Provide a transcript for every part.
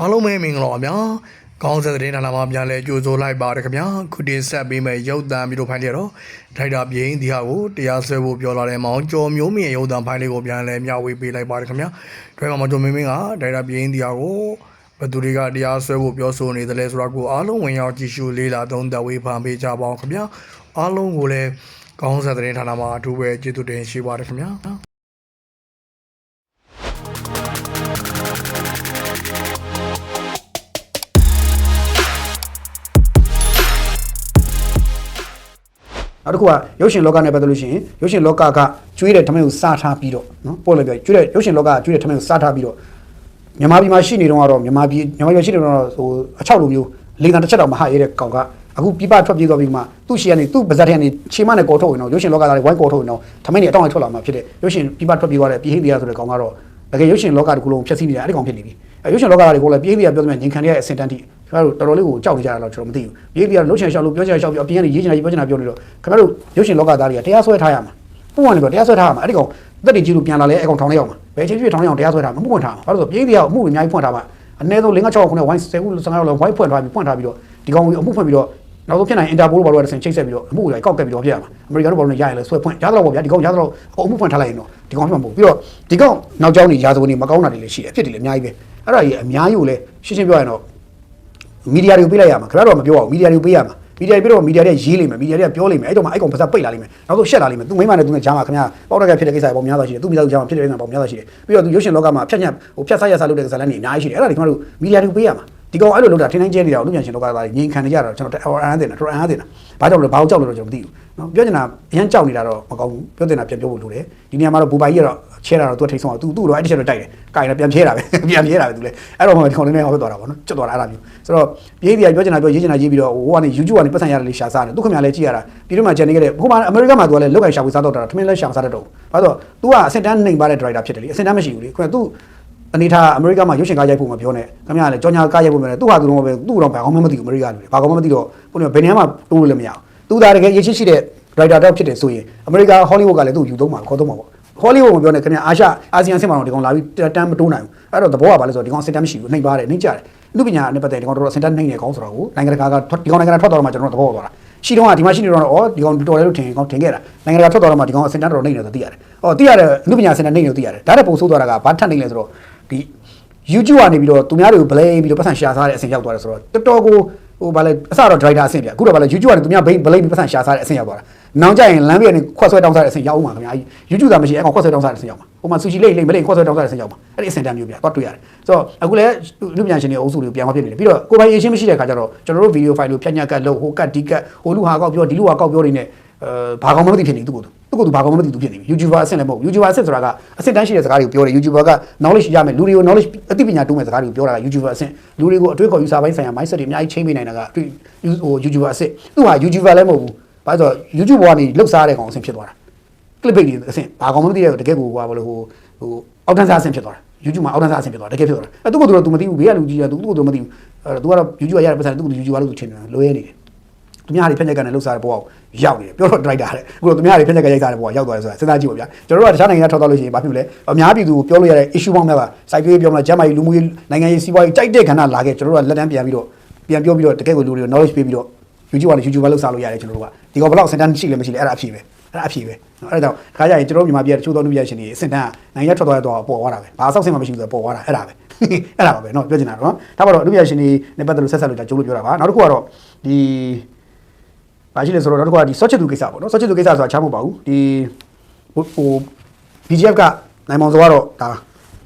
အားလုံးပဲမင်္ဂလာပါဗျာကောင်းဆက်တဲ့ဌာနမှာပြန်လဲကြိုဆိုလိုက်ပါတယ်ခင်ဗျာခုတင်ဆက်ပေးမယ့်ရုပ်သံဗီဒီယိုဖိုင်လေးတော့ဒိုက်တာပြင်းဒီဟာကိုတရားစွဲဖို့ပြောလာတဲ့မောင်ကျော်မျိုးမြင့်ရုပ်သံဖိုင်လေးကိုပြန်လဲမျှဝေပေးလိုက်ပါတယ်ခင်ဗျာတွဲမှာမောင်ကျော်မင်းမင်းကဒိုက်တာပြင်းဒီဟာကိုဘယ်သူတွေကတရားစွဲဖို့ပြောဆိုနေတယ်လဲဆိုတာကိုအားလုံးဝင်ရောက်ကြည့်ရှုလေ့လာသုံးသပ်ဝေဖန်ပေးကြပါအောင်ခင်ဗျာအားလုံးကိုလည်းကောင်းဆက်တဲ့ဌာနမှာအထူးပဲကျေးဇူးတင်ရှိပါတယ်ခင်ဗျာ နောက်တစ်ခုကရုပ်ရှင်လောကနဲ့ပတ်သက်လို့ရှိရင်ရုပ်ရှင်လောကကကျွေးတဲ့ထမင်းကိုစားထားပြီးတော့နော်ပို့လိုက်ပြောကျွေးတဲ့ရုပ်ရှင်လောကကကျွေးတဲ့ထမင်းကိုစားထားပြီးတော့မြန်မာပြည်မှာရှိနေတော့ကတော့မြန်မာပြည်မြန်မာပြည်ရှိနေတော့ဟိုအချောက်လိုမျိုးလေတံတစ်ချက်တော့မဟရဲတဲ့ကောင်ကအခုပြပထွက်ပြေးသွားပြီးမှသူ့ရှီကနေသူ့ပါဇက်ထဲကနေခြေမနဲ့ကော်ထုတ်ရင်တော့ရုပ်ရှင်လောကသားတွေဝိုင်းကော်ထုတ်ရင်တော့ထမင်းတွေအတောင်းအထွက်လာမှာဖြစ်တဲ့ရုပ်ရှင်ပြပထွက်ပြေးသွားတဲ့ပြည်ဟိတရားဆိုတဲ့ကောင်ကတော့တကယ်ရုပ်ရှင်လောကတကူလုံးဖျက်ဆီးနေတာအဲ့ဒီကောင်ဖြစ်နေပြီအဲရုပ်ရှင်လောကသားတွေကိုလည်းပြည်ဟိတရားပြောသမျှငင်ခံရတဲ့အစင်တန်းတိ ခင်ဗျားတို့တော်တော်လေးကိုကြောက်နေကြတာတော့ကျွန်တော်မသိဘူးပြည်ဟိတရားလှုပ်ချင်ရှောက်လို့ပြောချင်ရှောက်ပြီးအပြင်ကနေရေးချင်တာရေးပြောချင်တာပြောနေတော့ခင်ဗျားတို့ရုပ်ရှင်လောကသားတွေကတရားစွဲထားရမှာပုံဝင်ပြောတရားစွဲထားရမှာအဲ့ဒီကောင်တက်တင်ကြီးလို့ပြန်လာလဲအဲ့ကောင်ထောင်ထဲရောက်မှာဘယ်ချင်းဖြစ်ထောင်ထဲရောက်တရားစွဲထားမှာမပွင့်ထားမှာဘာလို့ဆိုပြည်ဟိတရားအမှုတွေအများကြီးဖွင့်ထားမှာအနည်းဆုံး5 6ခုနဲ့ဝိုင်း10ခု15လောက်လောက်ဝိုင်းဖွင့်ထားပြီးဖွင့်ထားပြီးတော့ဒီကောင်ကိုအမှုဖွင့်ပြီးတော့နောက်ဆုံးဖြစ်နိုင်အင်တာပိုလို့ဘာလို့လဲဆိုရင်ချိတ်ဆက်ပြီးတော့အမှုတွေကောက်ကက်ပြီးတော့ပြရမှာအမေရိကန်တို့ဘာလို့လဲရရင်လဲဆွဲဖွင့်ရတော့ပေါ့ဗျာဒီကောင်ရတော့အမှုဖွင့်ထားလိုက်ရင်တော့ဒီကောင်ဖြစ်မှာမဟုတ်ပြီးတော့ဒီကောင်နောက်ကျောင်းနေရာဇဝင်တွေမကောင်းတာတွေလည်းရှိတယ်အဖြစ်တွေလည်းအများကြီးပဲအဲ့ဒါကြီးအများကြီးကိုလည်းရှင်းရှင်းပြောရရင်တော့ မီဒီယာတွေကိုပေးလိုက်ရမှာခင်ဗျားတို့ကမပြောပါဘူးမီဒီယာတွေကိုပေးရမှာမီဒီယာတွေပြီးတော့မီဒီယာတွေရေးလိမ့်မယ်မီဒီယာတွေကပြောလိမ့်မယ်အဲ့တော့မှအဲ့ကောင်ပါစပိတ်လာလိမ့်မယ်နောက်ဆုံးရှက်လာလိမ့်မယ်သူမိမနဲ့သူနဲ့ကြားမှာခင်ဗျာပေါက်တက်ကဖြစ်တဲ့ကိစ္စတွေပေါ့များသွားရှိတယ်သူမိသားစုကြားမှာဖြစ်တဲ့ကိစ္စပေါ့များသွားရှိတယ်ပြီးတော့သူရုပ်ရှင်လောကမှာဖြတ်ညက်ဟိုဖြတ်ဆက်ရဆက်လုပ်တဲ့ဇာတ်လမ်းတွေအများကြီးရှိတယ်အဲ့ဒါတွေခင်ဗျားတို့မီဒီယာတွေကိုပေးရမှာ ဒီကောင်အဲ့လိုလုပ်တာထင်းထင်းကျဲနေတာကိုလူမြန်ရှင်လောကသားတွေငြိမ်ခံနေကြတာကျွန်တော်အအမ်းတင်တာတော်အမ်းတင်တာဘာကြောင့်လဲဘာကြောက်လို့တော့ကျွန်တော်မသိဘူးနော်ပြောချင်တာအရန်ကြောက်နေတာတော့မကောင်းဘူးပြောတင်တာပြန်ပြောဖို့လိုတယ်ဒီနေရာမှာတော့ဘူပိုင်ကြီးကတော့ချဲတာတော့သူထိတ်ဆုံးအောင်သူသူ့တော့အဲ့ဒီချက်တော့တိုက်တယ်ကာရင်ပြန်ဖြဲတာပဲပြန်ဖြဲတာပဲသူလဲအဲ့တော့မှဒီကောင်လေးနဲ့ဟောဖြစ်သွားတာပေါ့နော်ကျွတ်သွားတာအဲ့ဒါမျိုးဆိုတော့ပြေးပြေးပြောချင်တာပြောရေးချင်တာရေးပြီးတော့ဟိုကနေ YouTube ကနေပတ်စံရတယ်လေရှာစားတယ်သူခင်ဗျာလည်းကြည့်ရတာပြီးတော့မှဂျန်နေခဲ့တဲ့ဟိုမှာအမေရိကမှာသူကလည်းလောက်ကင်ရှာဖွေစားတော့တာထမင်းလည်းရှာမစားတတ်တော့ဘူးဘာလို့သူကအစင်တန်းနှိမ်ပါတဲ့ driver ဖြစ်တယ်လေအစင်တန်းမရှိဘူးလေခင်ဗျာသူ အနေထားအမေရိကမှာရုပ်ရှင်ကားရိုက်ဖို့မပြောနဲ့ခင်ဗျာလည်းကြောညာကားရိုက်ဖို့မပြောနဲ့သူ့ဟာသူတော့ပဲသူ့တော့ဘာကောင်းမှမသိဘူးအမေရိကလူတွေဘာကောင်းမှမသိတော့ဘုန်းကြီးဘယ်နေရာမှာတိုးလို့လည်းမရဘူးသူသာတကယ်ရရှိရှိတဲ့ driver တော့ဖြစ်တယ်ဆိုရင်အမေရိကဟောလိဝုဒ်ကလည်းသူ့ကိုယူသုံးမှာခေါ်သုံးမှာပေါ့ဟောလိဝုဒ်ကိုပြောနေခင်ဗျာအာရှအာဆီယံဆင့်မှာတော့ဒီကောင်လာပြီးတန်းမတိုးနိုင်ဘူးအဲ့တော့သဘောကဘာလဲဆိုတော့ဒီကောင်စင်တန်းမရှိဘူးနှိမ်ပါတယ်နှိမ်ကြတယ်လူပညာနဲ့ပတ်သက်ဒီကောင်တော်တော်စင်တန်းနှိမ်နေကောင်းဆိုတော့ကိုနိုင်ငံတကာကဒီကောင်နိုင်ငံတကာထွက်သွားတော့မှကျွန်တော်တို့သဘောပေါက်သွားတာရှိတော့ဒီမှာရှိနေတော့ဩဒီကောင်တော်တယ်လို့ထင်ကောင်ထင်ခဲ့တာနိုင်ငံတကာထွက်သွားတော့မှဒီကောင်အစင်တန်းတော်နှိမ်နေဆိုသိရတယ်။ဩသိရတယ်လူပညာစင်တန်းနှိမ်နေလို့သိရတယ်။ဒါတဲ့ပုံဆိုးသွားတာကဘာထပ်နှိမ်လဲဆိုတော့ ဒီ YouTube ကနေပြီးတော့သူများတွေကို blame ပြီးတော့ပတ်စံရှာစားတဲ့အဆင့်ရောက်သွားတယ်ဆိုတော့တော်တော်ကိုဟိုဗာလဲအစတော့ driver အဆင့်ပြအခုတော့ဗာလဲ YouTube ကနေသူများ blame blame ပြီးပတ်စံရှာစားတဲ့အဆင့်ရောက်သွားတာနောင်ကြရင်လမ်းပြကနေခွက်ဆွဲတောင်းစားတဲ့အဆင့်ရောက်အောင်ပါခင်ဗျာ YouTube သာမရှိအဲ့ကောင်ခွက်ဆွဲတောင်းစားတဲ့အဆင့်ရောက်မှာဟိုမှာ sushi လိမ့်လိမ့်မလိမ့်ခွက်ဆွဲတောင်းစားတဲ့အဆင့်ရောက်မှာအဲ့ဒီအဆင့်တန်းမျိုးပြတော့တွေ့ရတယ်ဆိုတော့အခုလဲလူပညာရှင်တွေအုပ်စုတွေကိုပြန်မဖြစ်နေတယ်ပြီးတော့ကိုပိုင်အရှင်းမရှိတဲ့ခါကျတော့ကျွန်တော်တို့ video file ကိုဖြတ်ညက်ကတ်လို့ဟိုကတ်ဒီကတ်ဟိုလူဟာကောက်ပြောဒီလူဟာကောက်ပြောနေနဲ့အဲ ဘာကောင်မှမသိဖြစ်နေသူ့ကိုယ်သူ့ကိုယ်သူဘာကောင်မှမသိသူဖြစ်နေပြီ YouTuber အဆင့်လည်းမဟုတ် YouTuber အဆင့်ဆိုတာကအဆင့်တန်းရှိတဲ့စကားတွေကိုပြောတယ် YouTuber က knowledge ရမယ်လူတွေကို knowledge အသိပညာတိုးမဲ့စကားတွေကိုပြောတာက YouTuber အဆင့်လူတွေကိုအတွေ့အခေါ် user ဘိုင်းဆိုင်ရာ mindset တွေအများကြီးချိန်ပေးနိုင်တာကအတွေ့ဟို YouTuber အဆင့်သူဟာ YouTuber လည်းမဟုတ်ဘူးဘာလို့ဆိုတော့ YouTube ဘောကနေလှုပ်ရှားတဲ့ကောင်အဆင့်ဖြစ်သွားတာ clip bait တွေအဆင့်ဘာကောင်မှမသိတဲ့တကယ်ကိုဟိုဘာလို့ဟိုဟိုအောက်တန်းစားအဆင့်ဖြစ်သွားတာ YouTube မှာအောက်တန်းစားအဆင့်ဖြစ်သွားတာတကယ်ဖြစ်သွားတာအဲသူ့ကိုယ်သူတော့ तू မသိဘူးဘေးကလူကြီးက तू သူ့ကိုယ်သူမသိဘူးအဲ तू ကတော့ YouTube ကရတဲ့ပတ်စံ तू ကို YouTuber လို့သူထင်တယ်လွဲနေတယ် သူများတွေဖြတ်ချက်ကနေလှုပ်ရှားတဲ့ဘဝကိုရောက်နေတယ်ပြောတော့ driver တဲ့အခုတော့သူများတွေဖြတ်ချက်ကရိုက်စားတဲ့ဘဝရောက်သွားတယ်ဆိုတာစဉ်းစားကြည့်ပါဗျာကျွန်တော်တို့ကတခြားနိုင်ငံကထောက်တော့လို့ရှိရင်ဘာဖြစ်မလဲအများပြည်သူကိုပြောလို့ရတဲ့ issue ပေါင်းများပါစိုက်ပြေးပြောမလားကျမ်းမာရေးလူမှုရေးနိုင်ငံရေးစီးပွားရေးတိုက်တဲ့ခန္ဓာလာခဲ့ကျွန်တော်တို့ကလက်တန်းပြန်ပြီးတော့ပြန်ပြောပြီးတော့တကယ်ကိုလူတွေကို knowledge ပေးပြီးတော့ YouTube ကနေ YouTuber လောက်စားလို့ရတယ်ကျွန်တော်တို့ကဒီကောင်ဘယ်လောက်စင်တန်းရှိလဲမရှိလဲအဲ့ဒါအဖြစ်ပဲအဲ့ဒါအဖြစ်ပဲအဲ့ဒါကြောင့်ခါကြရင်ကျွန်တော်တို့မြန်မာပြည်ကတချို့သောလူပြရှင်တွေစင်တန်းကနိုင်ငံထွက်သွားတော့ပေါ်သွားတာပဲဘာဆောက်ဆင်မှမရှိဘူးဆိုတော့ပေါ်သွားတာအဲ့ဒါပဲအဲ့ဒါပါပဲเนาะပြောချင်တာเนาะဒါပါတော့လူပြရှင်တွေနဲ့ပတ်သက်လို့ဆက်ဆက်လို့ကြိုးလို့ပြောတာပါနောက်တစ်ခုကတော့ဒီ ။ ဘာရှိလဲဆိုတော့နောက်တစ်ခုကဒီ search သူကိစ္စပေါ့နော်။ search သူကိစ္စဆိုတာချမ်းမဟုတ်ပါဘူး။ဒီဟိုဟို BGF ကနိုင်မောင်စောကတော့ဒါ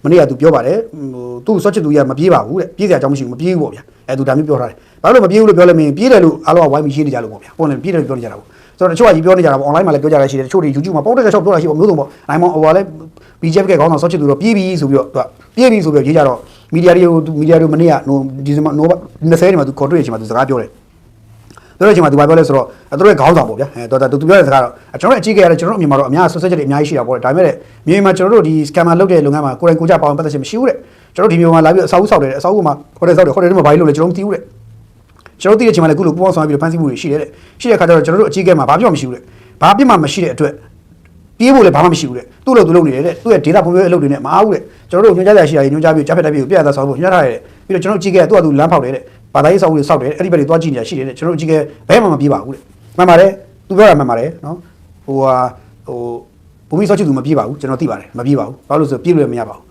မနေ့ကသူပြောပါတယ်ဟိုသူ့ search သူရမပြေးပါဘူးတဲ့။ပြေးစရာအကြောင်းမရှိဘူးမပြေးဘူးပေါ့ဗျာ။အဲသူဒါမျိုးပြောထားတယ်။ဘာလို့မပြေးဘူးလို့ပြောလဲမင်းပြေးတယ်လို့အားလုံးကဝိုင်းပြီးရှင်းနေကြလို့ပေါ့ဗျာ။ပုံလည်းပြေးတယ်လို့ပြောနေကြတာပေါ့။ဆိုတော့တချို့ကကြီးပြောနေကြတာပေါ့ online မှာလည်းပြောကြတာရှိတယ်။တချို့တွေ YouTube မှာပေါက်တဲ့ချက်ပြောတာရှိပေါ့မျိုးစုံပေါ့။နိုင်မောင်ဟိုကလည်း BGF ကခေါင်းဆောင် search သူတော့ပြေးပြီဆိုပြီးတော့သူကပြေးပြီဆိုပြီးတော့ရေးကြတော့မီဒီယာတွေကိုမီဒီယာတွေမနေ့ကနိုဒီဇင်ဘာနို20နေမှာသူခေါ်တွေ့ရချိန်မှာသူစကားပြောတယ်။ ပြောတဲ့အချိန်မှာသူဘာပြောလဲဆိုတော့အဲသူတို့ရဲ့ခေါင်းဆောင်ပေါ့ဗျာအဲတော်တော်သူပြောတဲ့စကားတော့အဲကျွန်တော်တို့အကြီးကရတဲ့ကျွန်တော်တို့အမြင်မှာတော့အများဆွဆွချက်တွေအများကြီးရှိတာပေါ့လေဒါပေမဲ့မြေမှာကျွန်တော်တို့ဒီ scammer လုပ်တဲ့လုပ်ငန်းမှာကိုယ်တိုင်ကိုယ်ကြပါအောင်ပတ်သက်ခြင်းမရှိဘူးတဲ့ကျွန်တော်ဒီမျိုးမှာလာပြီးအစာအုပ်ဆောက်တယ်အစာအုပ်မှာဟိုတယ်ဆောက်တယ်ဟိုတယ်တွေမှာဘာလို့လဲကျွန်တော်မသိဘူးတဲ့ကျွန်တော်သိတဲ့အချိန်မှာလည်းခုလိုပူပေါင်းဆောင်ပြီးတော့ဖန်ဆီးမှုတွေရှိတယ်တဲ့ရှိတဲ့အခါကျတော့ကျွန်တော်တို့အကြီးကဲမှာဘာပြောမှမရှိဘူးတဲ့ဘာပြစ်မှမရှိတဲ့အတွက်ပြေးဖို့လည်းဘာမှမရှိဘူးတဲ့သူ့လို့သူလုပ်နေတယ်တဲ့သူ့ရဲ့ data ဖွံ့ဖြိုးရေးအလုပ်တွေနဲ့မအားဘူးတဲ့ကျွန်တော်တို့ညွှန်ကြားရရှိတာညွှန်ကြားပြီးကြားဖက်တက်ပြီးပြရတာဆောက်ဖို့ညွှန်ထားရတယ်ပြီးတော့ကျွန်တော်ကြည့်ခဲ့သူကသူလမ်းဖောက်တယ်တဲ့ ဘာသာရေးဆောက်လို့ဆောက်တယ်အဲ့ဒီဘက်တွေသွားကြည့်နေတာရှိတယ်တဲ့ကျွန်တော်ကြည့်ခဲ့ဘယ်မှမပြေးပါဘူးတဲ့မှန်ပါတယ်သူပြောတာမှန်ပါတယ်နော်ဟိုဟာဟိုဘုံမီဆောက်ချစ်သူမပြေးပါဘူးကျွန်တော်သိပါတယ်မပြေးပါဘူးဘာလို့လဲဆိုပြေးလို့မရပါဘူး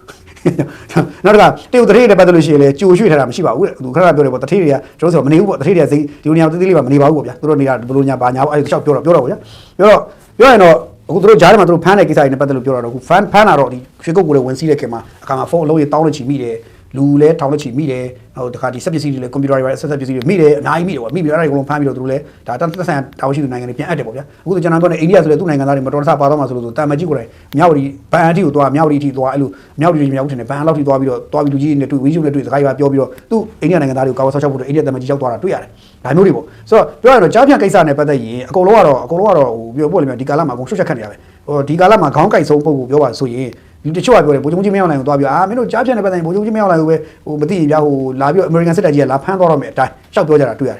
နောက်တစ်ခါတေုတ်တထေးတွေပတ်သက်လို့ရှိရင်လေကြိုရွှေ့ထားတာမရှိပါဘူးတဲ့သူခဏပြောတယ်ပေါ့တထေးတွေကကျွန်တော်ဆိုမနေဘူးပေါ့တထေးတွေကစိတ်ဒီလိုနေရာတေးသေးလေးပါမနေပါဘူးပေါ့ဗျာသူတို့နေတာဘလို့ညာဘာညာပေါ့အဲ့ဒီလျှောက်ပြောတော့ပြောတော့ဗျာပြောတော့ပြောရင်တော့အခုသူတို့ဂျားထဲမှာသူတို့ဖမ်းတဲ့ကိစ္စတွေနဲ့ပတ်သက်လို့ပြောတာတော့အခုဖမ်းဖမ်းတာတော့ဒီရွှေကုတ်ကိုလည်းဝင်စီးတဲ့ခင်မှာအခါမှာဖုန်းအလုံးကြီးတောင်းလို့ချီမိတယ် လူလည်းထောင်လို့ချီမိတယ်ဟိုတခါဒီစက်ပစ္စည်းတွေလည်းကွန်ပျူတာတွေပါဆက်ဆက်ပစ္စည်းတွေမိတယ်အများကြီးမိတယ်ပေါ့မိပြီးတော့အဲ့ဒါကိုဖမ်းပြီးတော့သူတို့လည်းဒါတက်သက်ဆိုင်တာဝန်ရှိသူနိုင်ငံတွေပြန်အပ်တယ်ပေါ့ဗျာအခုဆိုကျွန်တော်ပြောနေအိန္ဒိယဆိုလည်းသူ့နိုင်ငံသားတွေမတော်တဆပါတော့မှဆိုလို့တာမကြီးကိုလည်းမြောက်ရီဘန်အတီကိုသွားမြောက်ရီအထိသွားအဲ့လိုမြောက်ရီမြောက်ထင်တယ်ဘန်လောက်ထိသွားပြီးတော့သွားပြီးလူကြီးနဲ့တွေ့ဝီဂျူနဲ့တွေ့စကားပြောပြောပြီးတော့သူ့အိန္ဒိယနိုင်ငံသားတွေကိုကာဝါဆောက်ချဖို့အိန္ဒိယတမကြီးရောက်သွားတာတွေ့ရတယ်ဒါမျိုးတွေပေါ့ဆိုတော့ပြောရတော့ကြားဖြတ်ကိစ္စနဲ့ပတ်သက်ရင်အကုန်လုံးကတော့အကုန်လုံးကတော့ဟိုပြောဖို့လည်းဒီကာလမှာအကုန်ရှုပ်ချက်ခတ်နေရပဲဟိုဒီကာလမှာခေါင်းကိုက်ဆုံးပုဂ္ဂိုလ်ပြောပါဆိုရင် ဒီတချို့ကပြောတယ်ဗိုလ်ချုပ်ကြီးမင်းအောင်လှိုင်ကိုသွားပြီးအာမင်းတို့ကြားဖြတ်နေပတ်သက်ရင်ဗိုလ်ချုပ်ကြီးမင်းအောင်လှိုင်ကိုပဲဟိုမသိရင်ဗျာဟိုလာပြီးတော့အမေရိကန်စစ်တပ်ကြီးကလာဖမ်းသွားတော့မယ်အတိုင်းရှောက်ပြောကြတာတွေ့ရတယ်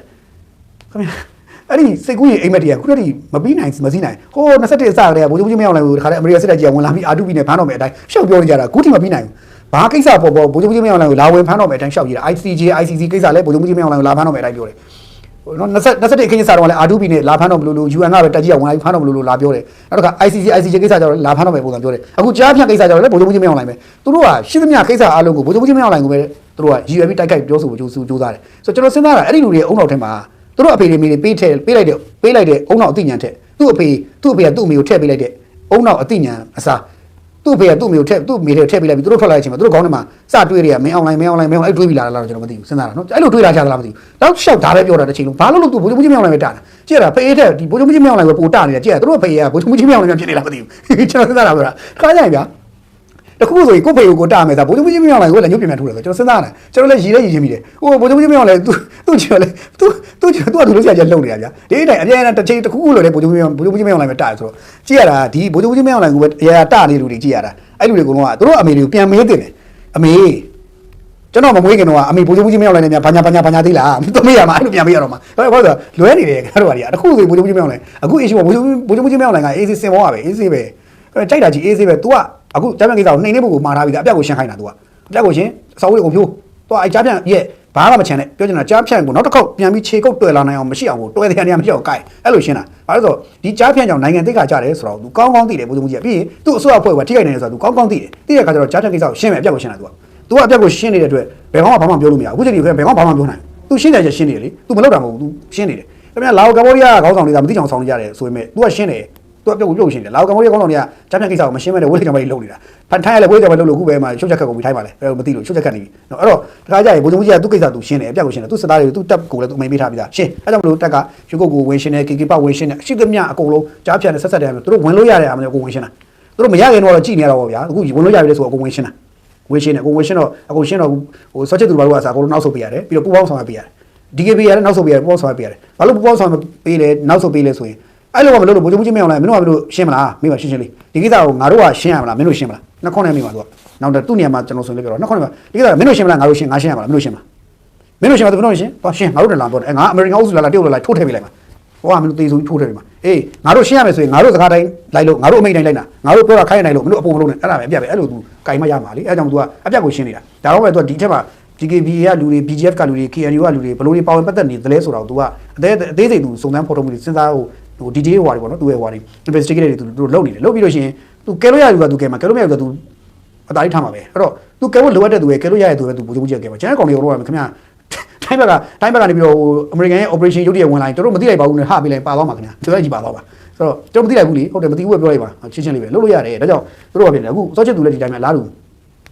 ခင်ဗျာအဲ့ဒီစိတ်ကူးရင်အိမ်မက်တည်းကခုတည်းမပြီးနိုင်မစည်းနိုင်ဟို21အစကတည်းကဗိုလ်ချုပ်ကြီးမင်းအောင်လှိုင်ကိုတခါတည်းအမေရိကန်စစ်တပ်ကြီးကဝင်လာပြီးအာတူဘီနဲ့ဖမ်းတော့မယ်အတိုင်းရှောက်ပြောနေကြတာခုထိမပြီးနိုင်ဘူးဘာကိစ္စပေါ်ပေါ်ဗိုလ်ချုပ်ကြီးမင်းအောင်လှိုင်ကိုလာဝင်ဖမ်းတော့မယ်အတိုင်းရှောက်ကြည့်တာ ICJ ICC ကိစ္စလည်းဗိုလ်ချုပ်ကြီးမင်းအောင်လှိုင်ကိုလာဖမ်းတော့မယ်အတိုင်းပြောတယ်ဟို နော်20 21ခင်းစားတော့လည်းအာတူဘီနဲ့လာဖမ်းတော့မလို့လို့ UN ကပဲတက်ကြီးကဝင်လာပြီးဖမ်းတော့မလို့လို့လာပြောတယ်နောက်တစ်ခါ ICC ICJ ကိစ္စကျတော့လာဖမ်းတော့မယ်ပုံစံပြောတယ်အခုကြားဖြတ်ကိစ္စကျတော့လည်းဗိုလ်ချုပ်ကြီးမင်းအောင်လှိုင်ပဲသူတို့ကရှိသမျှကိစ္စအားလုံးကိုဗိုလ်ချုပ်ကြီးမင်းအောင်လှိုင်ကိုပဲသူတို့က UAP တိုက်ခိုက်ပြောဆိုဖို့ကြိုးစူးစားတယ်ဆိုတော့ကျွန်တော်စဉ်းစားတာအဲ့ဒီလူတွေအုံနောက်ထဲမှာသူတို့အဖေတွေမိတွေပေးထည့်ပေးလိုက်တဲ့ပေးလိုက်တဲ့အုံနောက်အသိဉာဏ်ထက်သူ့အဖေသူ့အဖေကသူ့အမေကိုထည့်ပေးလိုက်တဲ့အုံနောက်အသိဉာဏ်အစား သူ့အဖေကသူ့အမေကိုထည့်သူ့အမေတွေထည့်ပေးလိုက်ပြီးသူတို့ထွက်လာတဲ့အချိန်မှာသူတို့ခေါင်းထဲမှာစတွေးတွေကမင်းအောင်လိုင်းမင်းအောင်လိုင်းမင်းအောင်အဲ့တွေးပြီးလာတာလားကျွန်တော်မသိဘူးစဉ်းစားတာနော်အဲ့လိုတွေးလာကြသလားမသိဘူးတော့ရှောက်ဒါပဲပြောတာတစ်ချိန်လုံးဘာလို့လို့သူဘိုးချုပ်ကြီးမင်းအောင်လိုင်းပဲတာတာကြည့်ရတာဖေးတဲ့ဒီဘိုးချုပ်ကြီးမင်းအောင်လိုင်းပဲပိုတာနေတာကြည့်ရသူတို့ဖေးကဘိုးချုပ်ကြီးမင်းအောင်လိုင်းဖြစ်နေလားမသိဘူးကျွန်တော်စဉ်းစားတာပြောတာခါကြရင်ဗျာ တခုဆိုရင်ကိုဖေကိုကိုတာမယ်ဆိုဘိုးချုပ်ကြီးမင်းအောင်လိုင်းကိုလည်းညှို့ပြင်ပြန်ထိုးတယ်ဆိုကျွန်တော်စဉ်းစားတယ်ကျွန်တော်လည်းရည်လဲရည်ချင်းမိတယ်ဟိုဘိုးချုပ်ကြီးမင်းအောင်လိုင်းသူသူချေလဲသူသူချေသူကသူလို့ဆရာကြီးလုံနေတာဗျာဒီအတိုင်းအပြန်အလှန်တစ်ချိန်တစ်ခုခုလို့လေဘိုးချုပ်ကြီးဘိုးချုပ်ကြီးမင်းအောင်လိုင်းပဲတာဆိုတော့ကြည့်ရတာဒီဘိုးချုပ်ကြီးမင်းအောင်လိုင်းကိုပဲအရာတာနေလူတွေကြည့်ရတာအဲ့လူတွေကတော့သူတို့အမေတွေကိုပြန်မေးတယ်အမေကျွန်တော်မမွေးခင်တော့အမေဘိုးချုပ်ကြီးမင်းအောင်လိုင်းနဲ့များဘာညာဘာညာဘာညာသေးလားသူမေးရမှာအဲ့လိုပြန်မေးရတော့မှာဘာလို့လဲလွဲနေတယ်ခင်ဗျားတို့ကတခုဆိုဘိုးချုပ်ကြီးမင်းအောင်လိုင်းအခု issue ကဘိုးချုပ်ဘိုးချုပ်ကြီးမင်းအောင်လိုင်းက AC စင်ဘောကပဲ AC ပဲကြိုက်တာကြီး AC ပဲ तू က အခုကြားပြန်ကိစ္စကိုနှိမ်နေပုံကိုမှားထားပြီးသားအပြက်ကိုရှင်းခိုင်းတာသူကအပြက်ကိုရှင်းအစာဝေးကိုဖြိုးတော့အဲကြားပြန်ရဲ့ဘာမှမချန်နဲ့ပြောချင်တာကြားဖြန့်ကိုနောက်တစ်ခေါက်ပြန်ပြီးခြေကုပ်တွေ့လာနိုင်အောင်မရှိအောင်ကိုတွဲတဲ့နေရာမရှိအောင်ကိုင်အဲ့လိုရှင်းတာဘာလို့ဆိုဒီကြားဖြန့်ကြောင့်နိုင်ငံတိတ်ခါကြတယ်ဆိုတော့သူကောင်းကောင်းသိတယ်ဘုသူကြီးကပြီးရင်သူ့အစိုးရအဖွဲ့ကထိခိုက်နေတယ်ဆိုတော့သူကောင်းကောင်းသိတယ်သိတဲ့အခါကျတော့ကြားဖြန့်ကိစ္စကိုရှင်းမယ်အပြက်ကိုရှင်းတာသူကသူကအပြက်ကိုရှင်းနေတဲ့အတွက်ဘယ်ဟောမှဘာမှပြောလို့မရဘူးအခုချိန်ကြီးဘယ်ဟောမှဘာမှပြောနိုင်ဘူးသူရှင်းတယ်ချက်ရှင်းနေတယ်လေသူမလုပ်တာမဟုတ်ဘူးသူရှင်းနေတယ်ဒါပေမဲ့လာအိုကမ္ဘောဒီးယားခေါင်းဆောင်တွေကမသိကြအောင်ဆောင်နေကြတယ်ဆိုပေမဲ့ तू ကရှင်းတယ် သူကပြုတ်ပြုတ်ရှင်းတယ်လာကမ္ဘောဒီးယားကောင်းဆောင်တွေကဂျပန်ကိစ္စကိုမရှင်းမဲ့နဲ့ဝိလိကမ္ဘာကြီးလုပ်နေတာဖန်ထိုင်းရလဲဝိလိကမ္ဘာလုပ်လို့ခုပဲမှရှုပ်ချက်ခတ်ကုန်ပြီးထိုင်းပါလေအဲမသိလို့ရှုပ်ချက်ခတ်နေပြီနော်အဲ့တော့တခါကျရင်ဘုံကြီးကသူ့ကိစ္စသူရှင်းတယ်အပြတ်ကိုရှင်းတယ်သူ့စသားတွေသူ့တက်ကိုလည်းသူအမိန်ပေးထားပြီးသားရှင်းအဲ့ကြောင့်မလို့တက်ကရွှေကုတ်ကိုဝင်ရှင်းတယ်ကေကေပဝင်ရှင်းတယ်အရှိသမျှအကုန်လုံးကြားဖြတ်နဲ့ဆက်ဆက်တယ်သူတို့ဝင်လို့ရတဲ့အမှန်ကိုဝင်ရှင်းတာသူတို့မရခင်တော့ကြည်နေရတော့ဗျာအခုဝင်လို့ရပြီလေဆိုတော့အကုန်ဝင်ရှင်းတာဝင်ရှင်းတယ်အကုန်ဝင်ရှင်းတော့အကုန်ရှင်းတော့ဟိုဆော့ချက်သူဘာလို့ကစားအကုန်လုံးနောက်ဆုတ်ပေးရတယ်ပြီးတော့ပူပေါင်းဆောင်ရပေးရတယ် DKB ရတယ်နောက်ဆုတ်ပေးရတယ်ပူပေါင်းဆောင်ရပေးရတယ်ဘာလို့ပူပေါင်းဆောင်ပေးလဲနောက်ဆုတ်ပေးလဲဆိုရင် အဲ့လိုကမလို့လို့ဘုံချုပ်ကြီးမင်းအောင်လိုက်မင်းတို့ကမင်းတို့ရှင်းမလားမင်းကရှင်းရှင်းလေးဒီကိစ္စကိုငါတို့ကရှင်းရမလားမင်းတို့ရှင်းမလားနှစ်ခေါက်နဲ့မိပါသူကနောက်တော့သူ့နေရာမှာကျွန်တော်ဆိုလို့ပြောတော့နှစ်ခေါက်နဲ့ဒီကိစ္စကမင်းတို့ရှင်းမလားငါတို့ရှင်းငါရှင်းရမလားမင်းတို့ရှင်းမလားမင်းတို့ရှင်းမလားသူတို့ရှင်းတော့ရှင်းငါတို့တလာပြောတယ်အဲငါအမေရိကန်အုပ်စုလာလာတရုတ်လာလာထိုးထည့်ပေးလိုက်မှာဟိုကမင်းတို့တေးဆိုထိုးထည့်ပေးမှာအေးငါတို့ရှင်းရမယ်ဆိုရင်ငါတို့စကားတိုင်းလိုက်လို့ငါတို့အမိန့်တိုင်းလိုက်တာငါတို့ပြောတာခိုင်းနိုင်လို့မင်းတို့အပုံမလုံးနဲ့အဲ့ဒါပဲအပြတ်ပဲအဲ့လိုသူကင်မရမှာလေအဲ့ကြောင့် तू ကအပြတ်ကိုရှင်းနေတာဒါတော့ပဲ तू ဒီထက်မှာ DKB ကလူတွေ BGF ကလူတွေ KNU ကလူတွေဘယ်လိုတွေပါဝင်ပတ်သက်နေသလဲဆိုတော့ तू ကအသေးအသေးစိတ် तू စုံစမ်းဖော်ထုတ်မှုတွေစဉ်းစားဟို ဟို detail ဟွာတွေပေါ့နော်သူ့ရဲ့ဟွာတွေ investigate တွေသူတို့လုပ်နေတယ်လုပ်ပြီးလို့ရှိရင်သူကဲလို့ရယူကသူကဲမှာကဲလို့မရယူကသူအတားကြီးထားမှာပဲအဲ့တော့သူကဲဖို့လိုအပ်တဲ့သူပဲကဲလို့ရရတဲ့သူပဲသူဘိုးကြီးကဲမှာကျန်တဲ့ကောင်တွေကတော့ခင်ဗျာိုင်းဘက်ကတိုင်းဘက်ကနေပြီးတော့ဟိုအမေရိကန်ရဲ့ operation ရုပ်တရက်ဝင်လာရင်တို့မသိလိုက်ပါဘူးနဲ့ဟပေးလိုက်ပါသွားမှာခင်ဗျာသူလည်းကြည်ပါသွားပါဆိုတော့တို့မသိလိုက်ဘူးလေဟုတ်တယ်မသိဘူးပဲပြောလိုက်ပါချင်းချင်းလေးပဲလုပ်လို့ရတယ်ဒါကြောင့်တို့ကပြင်တယ်အခုစောချစ်သူလည်းဒီတိုင်းပဲလားလူ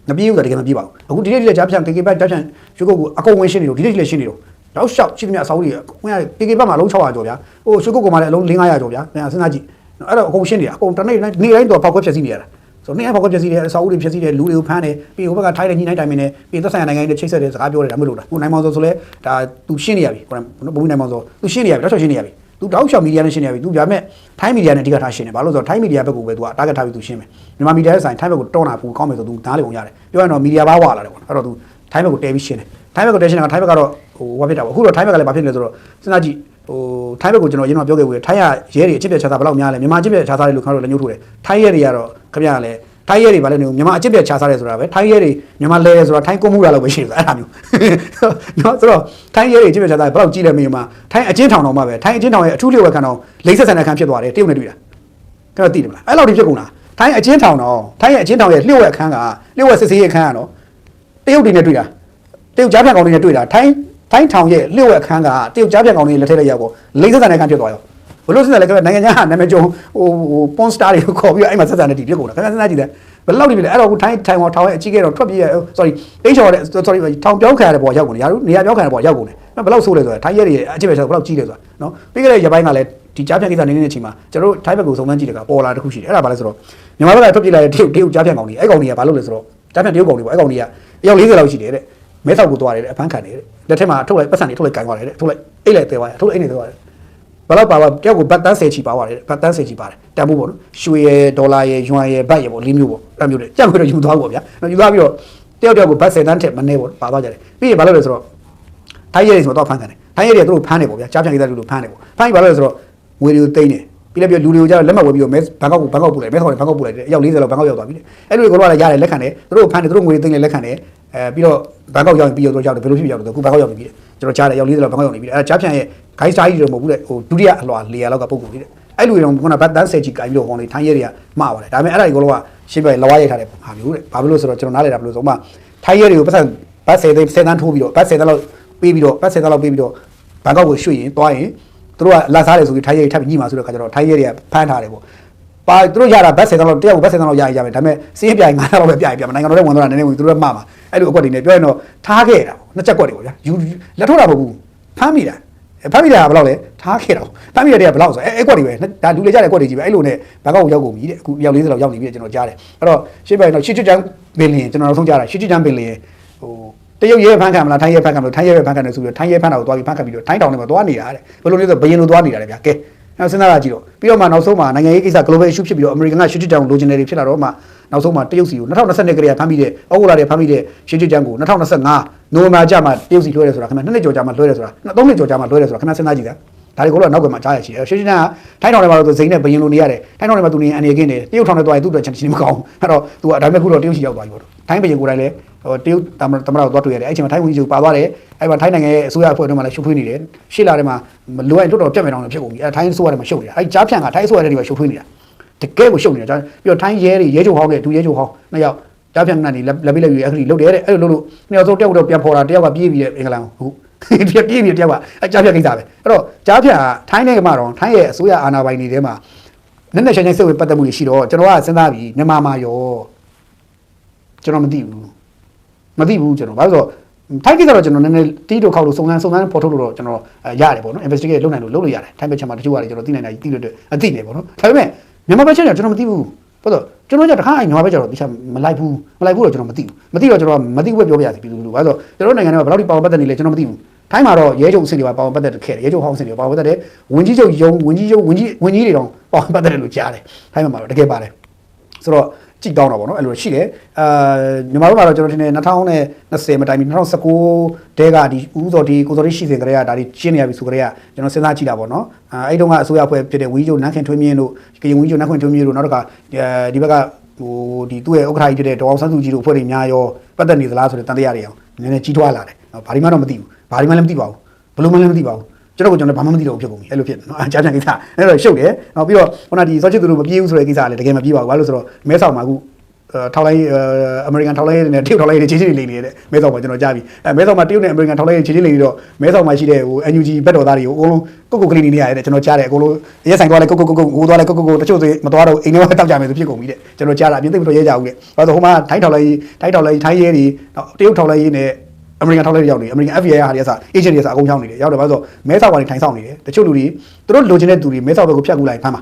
မပြေးဘူးတာတကယ်မပြေးပါဘူးအခုဒီနေ့ဒီနေ့ကြားပြန် KK ဘက်ကြားပြန်ရုပ်ကုတ်ကအကုန်ဝင်ရှင်းနေတော့ဒီနေ့ဒီနေ့ရှင်းနေတော့ တော့ရှောက်ရှိသမျှအစောကြီးဝင်ရ KK ဘက်မှာအလုံး600ကျော်ဗျာဟိုရွှေကုတ်ကိုမှလည်းအလုံး900ကျော်ဗျာပြန်စဉ်းစားကြည့်အဲ့တော့အကုန်ရှင်းနေတာအကုန်တနေ့နေ့တိုင်းတော့ဖောက်ခွဲဖြည့်စီးနေရတာဆိုတော့နေ့ဖောက်ခွဲဖြည့်စီးတယ်အစောကြီးဖြည့်စီးတယ်လူတွေကိုဖမ်းတယ်ပြီးဟိုဘက်ကထိုင်းတဲ့ညှိနှိုင်းတိုင်မင်းနဲ့ပြီးသက်ဆိုင်ရာနိုင်ငံတွေချိတ်ဆက်တဲ့စကားပြောတယ်ဒါမှမဟုတ်လားဟိုနိုင်မောင်စောဆိုလဲဒါသူရှင်းနေရပြီဟိုဘုံနိုင်မောင်စောသူရှင်းနေရပြီတော့ရှင်းနေရပြီသူတောက်လျှောက်မီဒီယာနဲ့ရှင်းနေရပြီသူဒါပေမဲ့ထိုင်းမီဒီယာနဲ့အဓိကထားရှင်းတယ်ဘာလို့လဲဆိုတော့ထိုင်းမီဒီယာဘက်ကိုပဲသူက target ထားပြီးသူရှင်းမယ်မြန်မာမီဒီယာရဲ့ဆိုင်ထိုင်းဘက်ကိုတွန်းတာပူကောင်းမယ်ဆိုသူနားလေပုံရတယ်ပြောရရင်တော့မီဒီယာဘာဝလာတယ်ပေါ့အဲ့တော့သူထိုင်းဘက်ကိုတဲပြီးရှင်းတယ် ထိုင်းဘက်ကိုတဲရှင်းတာကထိုင်းဘက်ကတော့ဟိုဘာဖြစ်တာပေါ့အခုတော့ထိုင်းဘက်ကလည်းဘာဖြစ်လဲဆိုတော့စဉ်းစားကြည့်ဟိုထိုင်းဘက်ကိုကျွန်တော်ရင်းတော့ပြောခဲ့ဘူးထိုင်းရရဲတွေအချစ်ပြချာတာဘယ်လောက်များလဲမြန်မာအချစ်ပြချာတာတွေလို့ခင်ဗျားတို့လည်းညှို့ထိုးတယ်ထိုင်းရဲတွေကတော့ခင်ဗျားလည်းထိုင်းရဲတွေဘာလဲနေမြန်မာအကျင့်ပြတ်ချစားတယ်ဆိုတာပဲထိုင်းရဲတွေမြန်မာလဲတယ်ဆိုတာထိုင်းကုန်းမှုတာလို့ပဲရှိတယ်အဲ့ဒါမျိုးနော်ဆိုတော့ထိုင်းရဲတွေအကျင့်ပြတ်ချစားတယ်ဘယ်တော့ကြည့်လဲမေးမှာထိုင်းအကျင့်ထောင်တော်မှာပဲထိုင်းအကျင့်ထောင်ရဲ့အထူးလျှို့ဝှက်ခံတော်လိမ့်ဆက်ဆန်တဲ့ခံဖြစ်သွားတယ်တရုတ်နဲ့တွေ့တာကျွန်တော်သိတယ်မလားအဲ့လောက်ထိဖြစ်ကုန်လားထိုင်းအကျဉ်းထောင်တော့ထိုင်းရဲ့အကျဉ်းထောင်ရဲ့လျှို့ဝှက်အခန်းကလျှို့ဝှက်စစ်ဆေးရေးအခန်းကတော့တရုတ်တွေနဲ့တွေ့တာ တရုတ်ကြားပြန်ကောင်တွေနဲ့တွေ့တာထိုင်းထိုင်းထောင်ရဲ့လျှို့ဝှက်အခန်းကတရုတ်ကြားပြန်ကောင်တွေလက်ထက်လိုက်ရောက်ပေါ့လိမ့်ဆက်ဆန်တဲ့အခန်းဖြစ်သွားရောဘလို့စစ်တယ်လဲခင်ဗျနိုင်ငံခြားဟာနာမည်ကျော်ဟိုဟိုပွန်စတာတွေကိုခေါ်ပြီးတော့အဲ့မှာဆက်ဆံတဲ့ဒီဖြစ်ကုန်တာခင်ဗျစဉ်းစားကြည့်တယ်ဘယ်လောက်ဒီပြီလဲအဲ့တော့ထိုင်းထိုင်ဝမ်ထောင်ရဲ့အကြီးကဲတော့ထွက်ပြေးရ sorry တိတ်ချော်တဲ့ sorry ထောင်ပြောင်းခံရတဲ့ပေါ်ရောက်ကုန်တယ်ရာတို့နေရာပြောင်းခံရတဲ့ပေါ်ရောက်ကုန်တယ်ဘယ်လောက်ဆိုးလဲဆိုတော့ထိုင်းရဲတွေအချစ်ပဲဆိုတော့ဘယ်လောက်ကြီးလဲဆိုတာနော်ပြီးခဲ့တဲ့ရပိုင်းကလည်းဒီကြားဖြတ်ကိစ္စနေနေတဲ့အချိန်မှာကျွန်တော်တို့ထိုင်းဘက်ကိုစုံစမ်းကြည့်တဲ့ကပေါ်လာတစ်ခုရှိတယ်အဲ့ဒါဘာလဲဆိုတော့မြန်မာဘက်ကထွက်ပြေးလာတဲ့တရုတ်တရုတ်ကြားဖြတ်ကောင်တွေအဲ့ကောင်တွေကဘာလုပ်လဲဆိုတော့ကြားဖြတ်တရုတ်ကောင်တွေပေါ့အဲ့ကောင်တွေကရောက်40လောက်ရှိတယ်တဲ့ မဲဆောက်ကိုသွားတယ်တဲ့အဖမ်းခံတယ်တဲ့လက်ထက်မှာထုတ်လိုက်ပတ်စံတွေထုတ်လိုက်ကန်သွားတယ်တဲ့ထုတ်လိုက်အိတ်လိုက်သေးသွားတယ်ထုတ်လိုက်အိတ်နေသေးသွားတယ်ဘယ်လောက်ပါပါတယောက်ကိုဘတ်တန်း10ချီပါသွားတယ်ဘတ်တန်း10ချီပါတယ်တန်ဖိုးပေါ့နော်ရွှေရယ်ဒေါ်လာရယ်ယွမ်ရယ်ဘတ်ရယ်ပေါ့လေးမျိုးပေါ့အဲ့မျိုးတွေကြက်ခွေတော့ယူသွားဖို့ပေါ့ဗျာနော်ယူသွားပြီးတော့တယောက်တယောက်ကိုဘတ်10တန်းထက်မနေပေါ့ပါသွားကြတယ်ပြီးရင်ဘာလုပ်လဲဆိုတော့ထိုင်းရဲတွေဆိုတော့ဖမ်းတယ်ထိုင်းရဲတွေသူတို့ဖမ်းတယ်ပေါ့ဗျာကြားပြန်ကိစ္စလူတို့ဖမ်းတယ်ပေါ့ဖမ်းပြီးဘာလို့လဲဆိုတော့ငွေတွေကိုတိမ့်တယ် ပြီးလည်းပြီးလူတွေကိုကြားလက်မှတ်ဝယ်ပြီးတော့မဲဘန်ကောက်ကိုဘန်ကောက်ပို့လိုက်မဲဆော်တွေဘန်ကောက်ပို့လိုက်တယ်အယောက်40လောက်ဘန်ကောက်ရောက်သွားပြီလေအဲ့လိုကတော့လည်းရတယ်လက်ခံတယ်သူတို့ဖမ်းတယ်သူတို့ငွေတွေတိမ့်တယ်လက်ခံတယ်အဲပြီးတော့ဘန်ကောက်ရောက်ရင်ပြီးတော့သူတို့ရောက်တယ်ဘယ်လိုဖြစ်ရောက်တယ်ခုဘန်ကောက်ရောက်ပြီလေကျွန်တော်ကြားတယ်အယောက်40လောက်ဘန်ကောက်ရောက်နေပြီအဲကြားပြန်ရဲ့ guide star ကြီးတွေမဟုတ်ဘူးလေဟိုဒုတိယအလွှာလေယာလောက်ကပုံကုန်လေးတဲ့အဲ့လူတွေတော့ခုနဘတ်တန်းဆယ်ချီကိုင်းပြီးတော့ဟောနေထိုင်းရဲတွေကမှားပါတယ်ဒါပေမဲ့အဲ့ဒါကြီးကတော့ရှင်းပြလဝါရိုက်ထားတဲ့ဟာမျိုးတဲ့ဘာဖြစ်လို့ဆိုတော့ကျွန်တော်နားလည်တာဘယ်လိုဆိုမှထိုင်းရဲတွေကိုပတ်စံဘတ်ဆယ်သိန်းဆယ်တန်းထိုးပြီးတော့ဘတ်ဆယ်တန်းလောက်ပေးပြီးတော့ဘတ်ဆယ်တန်းလောက်ပေးပြီးတော့ဘန်ကောက်ကိုရွှေ့ရင်သွားရင် သူတို့ကလက်စားတယ်ဆိုပြီးထိုင်းရဲတွေထပ်ပြီးညှိမှာဆိုတော့ခါကျတော့ထိုင်းရဲတွေကဖမ်းထားတယ်ပေါ့ပါသူတို့ရတာဘတ်ဆယ်တန်းလောက်တယောက်ကိုဘတ်ဆယ်တန်းလောက်ရရင်ရမယ်ဒါပေမဲ့စီးပြိုင်9လောက်ပဲပြိုင်ပြမယ်နိုင်ငံတော်ရဲ့ဝန်တော်တာနည်းနည်းဝင်သူတို့ကမှားမှာအဲ့လိုအကွက်တွေနဲ့ပြောရင်တော့ထားခဲ့တာပေါ့နှစ်ချက်ကွက်တွေပေါ့ဗျာယူလက်ထုတ်တာမဟုတ်ဘူးဖမ်းမိတာဖမ်းမိတာကဘယ်လောက်လဲထားခဲ့တာဖမ်းမိတဲ့တည်းကဘယ်လောက်ဆိုအဲအဲ့ကွက်တွေပဲဒါလူလေကြတဲ့ကွက်တွေကြီးပဲအဲ့လိုနဲ့ဘန်ကောက်ကိုရောက်ကုန်ပြီတဲ့အခုရောက်40လောက်ရောက်နေပြီကျွန်တော်ကြားတယ်အဲ့တော့ရှင်းပြရင်တော့ရှစ်ချွတ်ချမ်းပင်လင်ကျွန်တော်တို့ဆုံးကြားတာရှစ်ချွတ်ချမ်းပင်လင်ဟို တရုတ်ရဲဖမ်းခံမလားထိုင်းရဲဖမ်းခံမလားထိုင်းရဲပဲဖမ်းခံတယ်ဆိုပြီးတော့ထိုင်းရဲဖမ်းတာကိုသွားပြီးဖမ်းခံပြီးတော့ထိုင်းတောင်ထဲမှာသွားနေတာတဲ့ဘယ်လိုလဲဆိုဘယင်လိုသွားနေတာလေဗျာကဲနောက်စဉ်းစားရကြည့်တော့ပြီးတော့မှနောက်ဆုံးမှာနိုင်ငံရေးကိစ္စ global issue ဖြစ်ပြီးတော့ American ကရှစ်ချွတ်ချမ်းလိုချင်တယ်တွေဖြစ်လာတော့မှနောက်ဆုံးမှာတရုတ်စီကို2022ကလေးကဖမ်းပြီးတဲ့ဩဂုတ်လတည်းဖမ်းပြီးတဲ့ရှစ်ချွတ်ချမ်းကို2025နိုဝင်ဘာကျမှတရုတ်စီလွှဲတယ်ဆိုတာခင်ဗျနှစ်နှစ်ကျော်ကြာမှလွှဲတယ်ဆိုတာသုံးနှစ်ကျော်ကြာမှလွှဲတယ်ဆိုတာခင်ဗျစဉ်းစားကြည့်တာဒါတွေကတော့နောက်ကမှကြားရရှိတယ်ရှင်းရှင်းကထိုင်းထောင်ထဲမှာတော့ဇိန်နဲ့ဘယင်လိုနေရတယ်ထိုင်းထောင်ထဲမှာသူနေအနေကင်းနေတရုတ်ထောင်ထဲသွားရင်သူ့အတွက်ချင်ချင်းမကောင်းအဲ့တော့သူကဒါပေမဲ့ခုတော့တရုတ်စီရောက်သွားပြီပေါ့ထိုင်းဘယင်ကိုယ်တိုင်လည်း ဟိုတရုတ်တမတမတော့သွားတွေ့ရတယ်အဲ့ချိန်မှာထိုင်းဝန်ကြီးချုပ်ပါသွားတယ်အဲ့မှာထိုင်းနိုင်ငံရဲ့အစိုးရအဖွဲ့တွေမှာလည်းရှုပ်ထွေးနေတယ်ရှေ့လာထဲမှာလိုအပ်တော်တော်ပြတ်မယ်အောင်ဖြစ်ကုန်ပြီအဲ့ထိုင်းအစိုးရထဲမှာရှုပ်နေတာအဲ့ကြားဖြန့်ကထိုင်းအစိုးရထဲမှာရှုပ်ထွေးနေတာတကယ်ကိုရှုပ်နေတာပြီးတော့ထိုင်းရဲတွေရဲချုပ်ဟောင်းနဲ့ဒူရဲချုပ်ဟောင်းနှစ်ယောက်ကြားဖြန့်ကနေလက်ပိလက်ယူအခရီးလုပ်တယ်တဲ့အဲ့လိုလုပ်လို့နှစ်ယောက်ဆုံးတယောက်တော့ပြန်ဖော်တာတယောက်ကပြေးပြီးတဲ့အင်္ဂလန်ဟုတ်ပြပြပြတယောက်ကအဲကြားဖြတ်ကိစ္စပဲအဲ့တော့ကြားဖြတ်ကထိုင်းနိုင်ငံမှာတော့ထိုင်းရဲ့အစိုးရအာဏာပိုင်တွေထဲမှာနက်နက်ရှိုင်းရှိုင်းစိတ်ဝင်ပတ်သက်မှုတွေရှိတော့ကျွန်တော်ကစဉ်းစားပြီးမြန်မာမှာရောကျွန်တော်မသိဘူး မသိဘူးကျွန်တော်ဘာလို့ဆိုထိုင်းကိစ္စတော့ကျွန်တော်နည်းနည်းတီးတို့ခောက်လို့စုံစမ်းစုံစမ်းဖော်ထုတ်လို့တော့ကျွန်တော်ရတယ်ပေါ့နော် investigate လုပ်နိုင်လို့လုပ်လို့ရတယ်ထိုင်းဘက်ချက်မှာတချို့ကလည်းကျွန်တော်သိနိုင်တာသိလို့အတွက်အသိနေပေါ့နော်ဒါပေမဲ့မြန်မာဘက်ချက်ကျကျွန်တော်မသိဘူးဘာလို့ကျွန်တော်ကတခါမြန်မာဘက်ကျတော့တခြားမလိုက်ဘူးမလိုက်ဘူးတော့ကျွန်တော်မသိဘူးမသိတော့ကျွန်တော်မသိဘူးပဲပြောပြရစီပြည်သူလူဘာလို့ကျွန်တော်နိုင်ငံထဲမှာဘယ်လောက်ထိပါဝင်ပတ်သက်နေလဲကျွန်တော်မသိဘူးထိုင်းမှာတော့ရဲချုပ်အဆင့်တွေပါပါဝင်ပတ်သက်ခဲ့တယ်ရဲချုပ်ဟောင်းအဆင့်တွေပါဝင်ပတ်သက်တယ်ဝင်ကြီးချုပ်ယုံဝင်ကြီးချုပ်ဝင်ကြီးဝင်ကြီးတွေတော့ပါဝင်ပတ်သက်တယ်လို့ကြားတယ်ထိုင်းမှာတော့တကယ်ပါတယ်ဆိုတော့ ကြည့်ကောင်းတာပေါ့နော်အဲ့လိုရှိတယ်အာညီမတို့ကတော့ကျွန်တော်ထင်တယ်2020မတိုင်မီ2019တဲကဒီဦးစော်ဒီကိုစော်ဒီရှိစဉ်ကလေးကဒါဒီရှင်းနေရပြီဆိုကြတဲ့ကကျွန်တော်စဉ်းစားကြည့်တာပေါ့နော်အာအဲ့တုန်းကအစိုးရအဖွဲ့ဖြစ်တဲ့ဝီဂျိုနန်းခင်ထွေးမြင့်တို့ကရင်ဝီဂျိုနန်းခင်ထွေးမြင့်တို့နောက်တစ်ခါဒီဘက်ကဟိုဒီသူ့ရဲ့ဥက္ကဋ္ဌကြီးဖြစ်တဲ့ဒေါအောင်ဆန်းစုကြည်တို့အဖွဲ့တွေများရောပတ်သက်နေသလားဆိုတဲ့တန်တရားတွေအောင်နည်းနည်းကြီးထွားလာတယ်ဘာဒီမှတော့မသိဘူးဘာဒီမှလည်းမသိပါဘူးဘယ်လိုမှလည်းမသိပါဘူး ကျွန်တော်ကကျွန်တော်ဘာမှမသိတော့ဘူးဖြစ်ကုန်ပြီအဲ့လိုဖြစ်နော်အကြမ်းကြမ်းကိစ္စအဲ့တော့ရှုပ်တယ်နောက်ပြီးတော့ခုနဒီစောချစ်သူတို့မပြေးဘူးဆိုတဲ့ကိစ္စကလည်းတကယ်မပြေးပါဘူးဘာလို့ဆိုတော့မဲဆောက်မှာအခုထောက်လိုက်အမေရိကန်ထောက်လိုက်နဲ့တရုတ်ထောက်လိုက်နဲ့ချင်းချင်းလေးလေးတဲ့မဲဆောက်မှာကျွန်တော်ကြားပြီအဲမဲဆောက်မှာတရုတ်နဲ့အမေရိကန်ထောက်လိုက်နဲ့ချင်းချင်းလေးလေးတော့မဲဆောက်မှာရှိတဲ့ဟို NUG ဘက်တော်သားတွေကိုအကုန်လုံးကုတ်ကုတ်ကလေးနေနေရတယ်တဲ့ကျွန်တော်ကြားတယ်အကုန်လုံးရဲဆိုင်သွားလဲကုတ်ကုတ်ကုတ်ကုတ်ဟိုသွားလဲကုတ်ကုတ်ကုတ်တချို့ဆိုမသွားတော့အိမ်ထဲမှာတောက်ကြမယ်ဆိုဖြစ်ကုန်ပြီတဲ့ကျွန်တော်ကြားတာအပြင်သိပ်မတော်ရဲကြဘူးတဲ့ဘာလို့ဟိုမှာထိုင်းထောက်လိုက်ထိုင်းထောက်လိုက်ထိုင်းရဲတွေတရုတ်ထောက်လိုက်နဲ့ အမေရိကန်ထောက်လိုက်ရောက်နေအမေရိကန် FBI ဟာတွေအစား agent တွေအစားအကုန်ရောက်နေတယ်ရောက်တယ်ဘာလို့ဆိုမဲဆောက်ကနေထိုင်ဆောင်နေတယ်တချို့လူတွေသူတို့လိုချင်တဲ့သူတွေမဲဆောက်ဘက်ကိုဖြတ်ကူလိုက်ဖမ်းပါ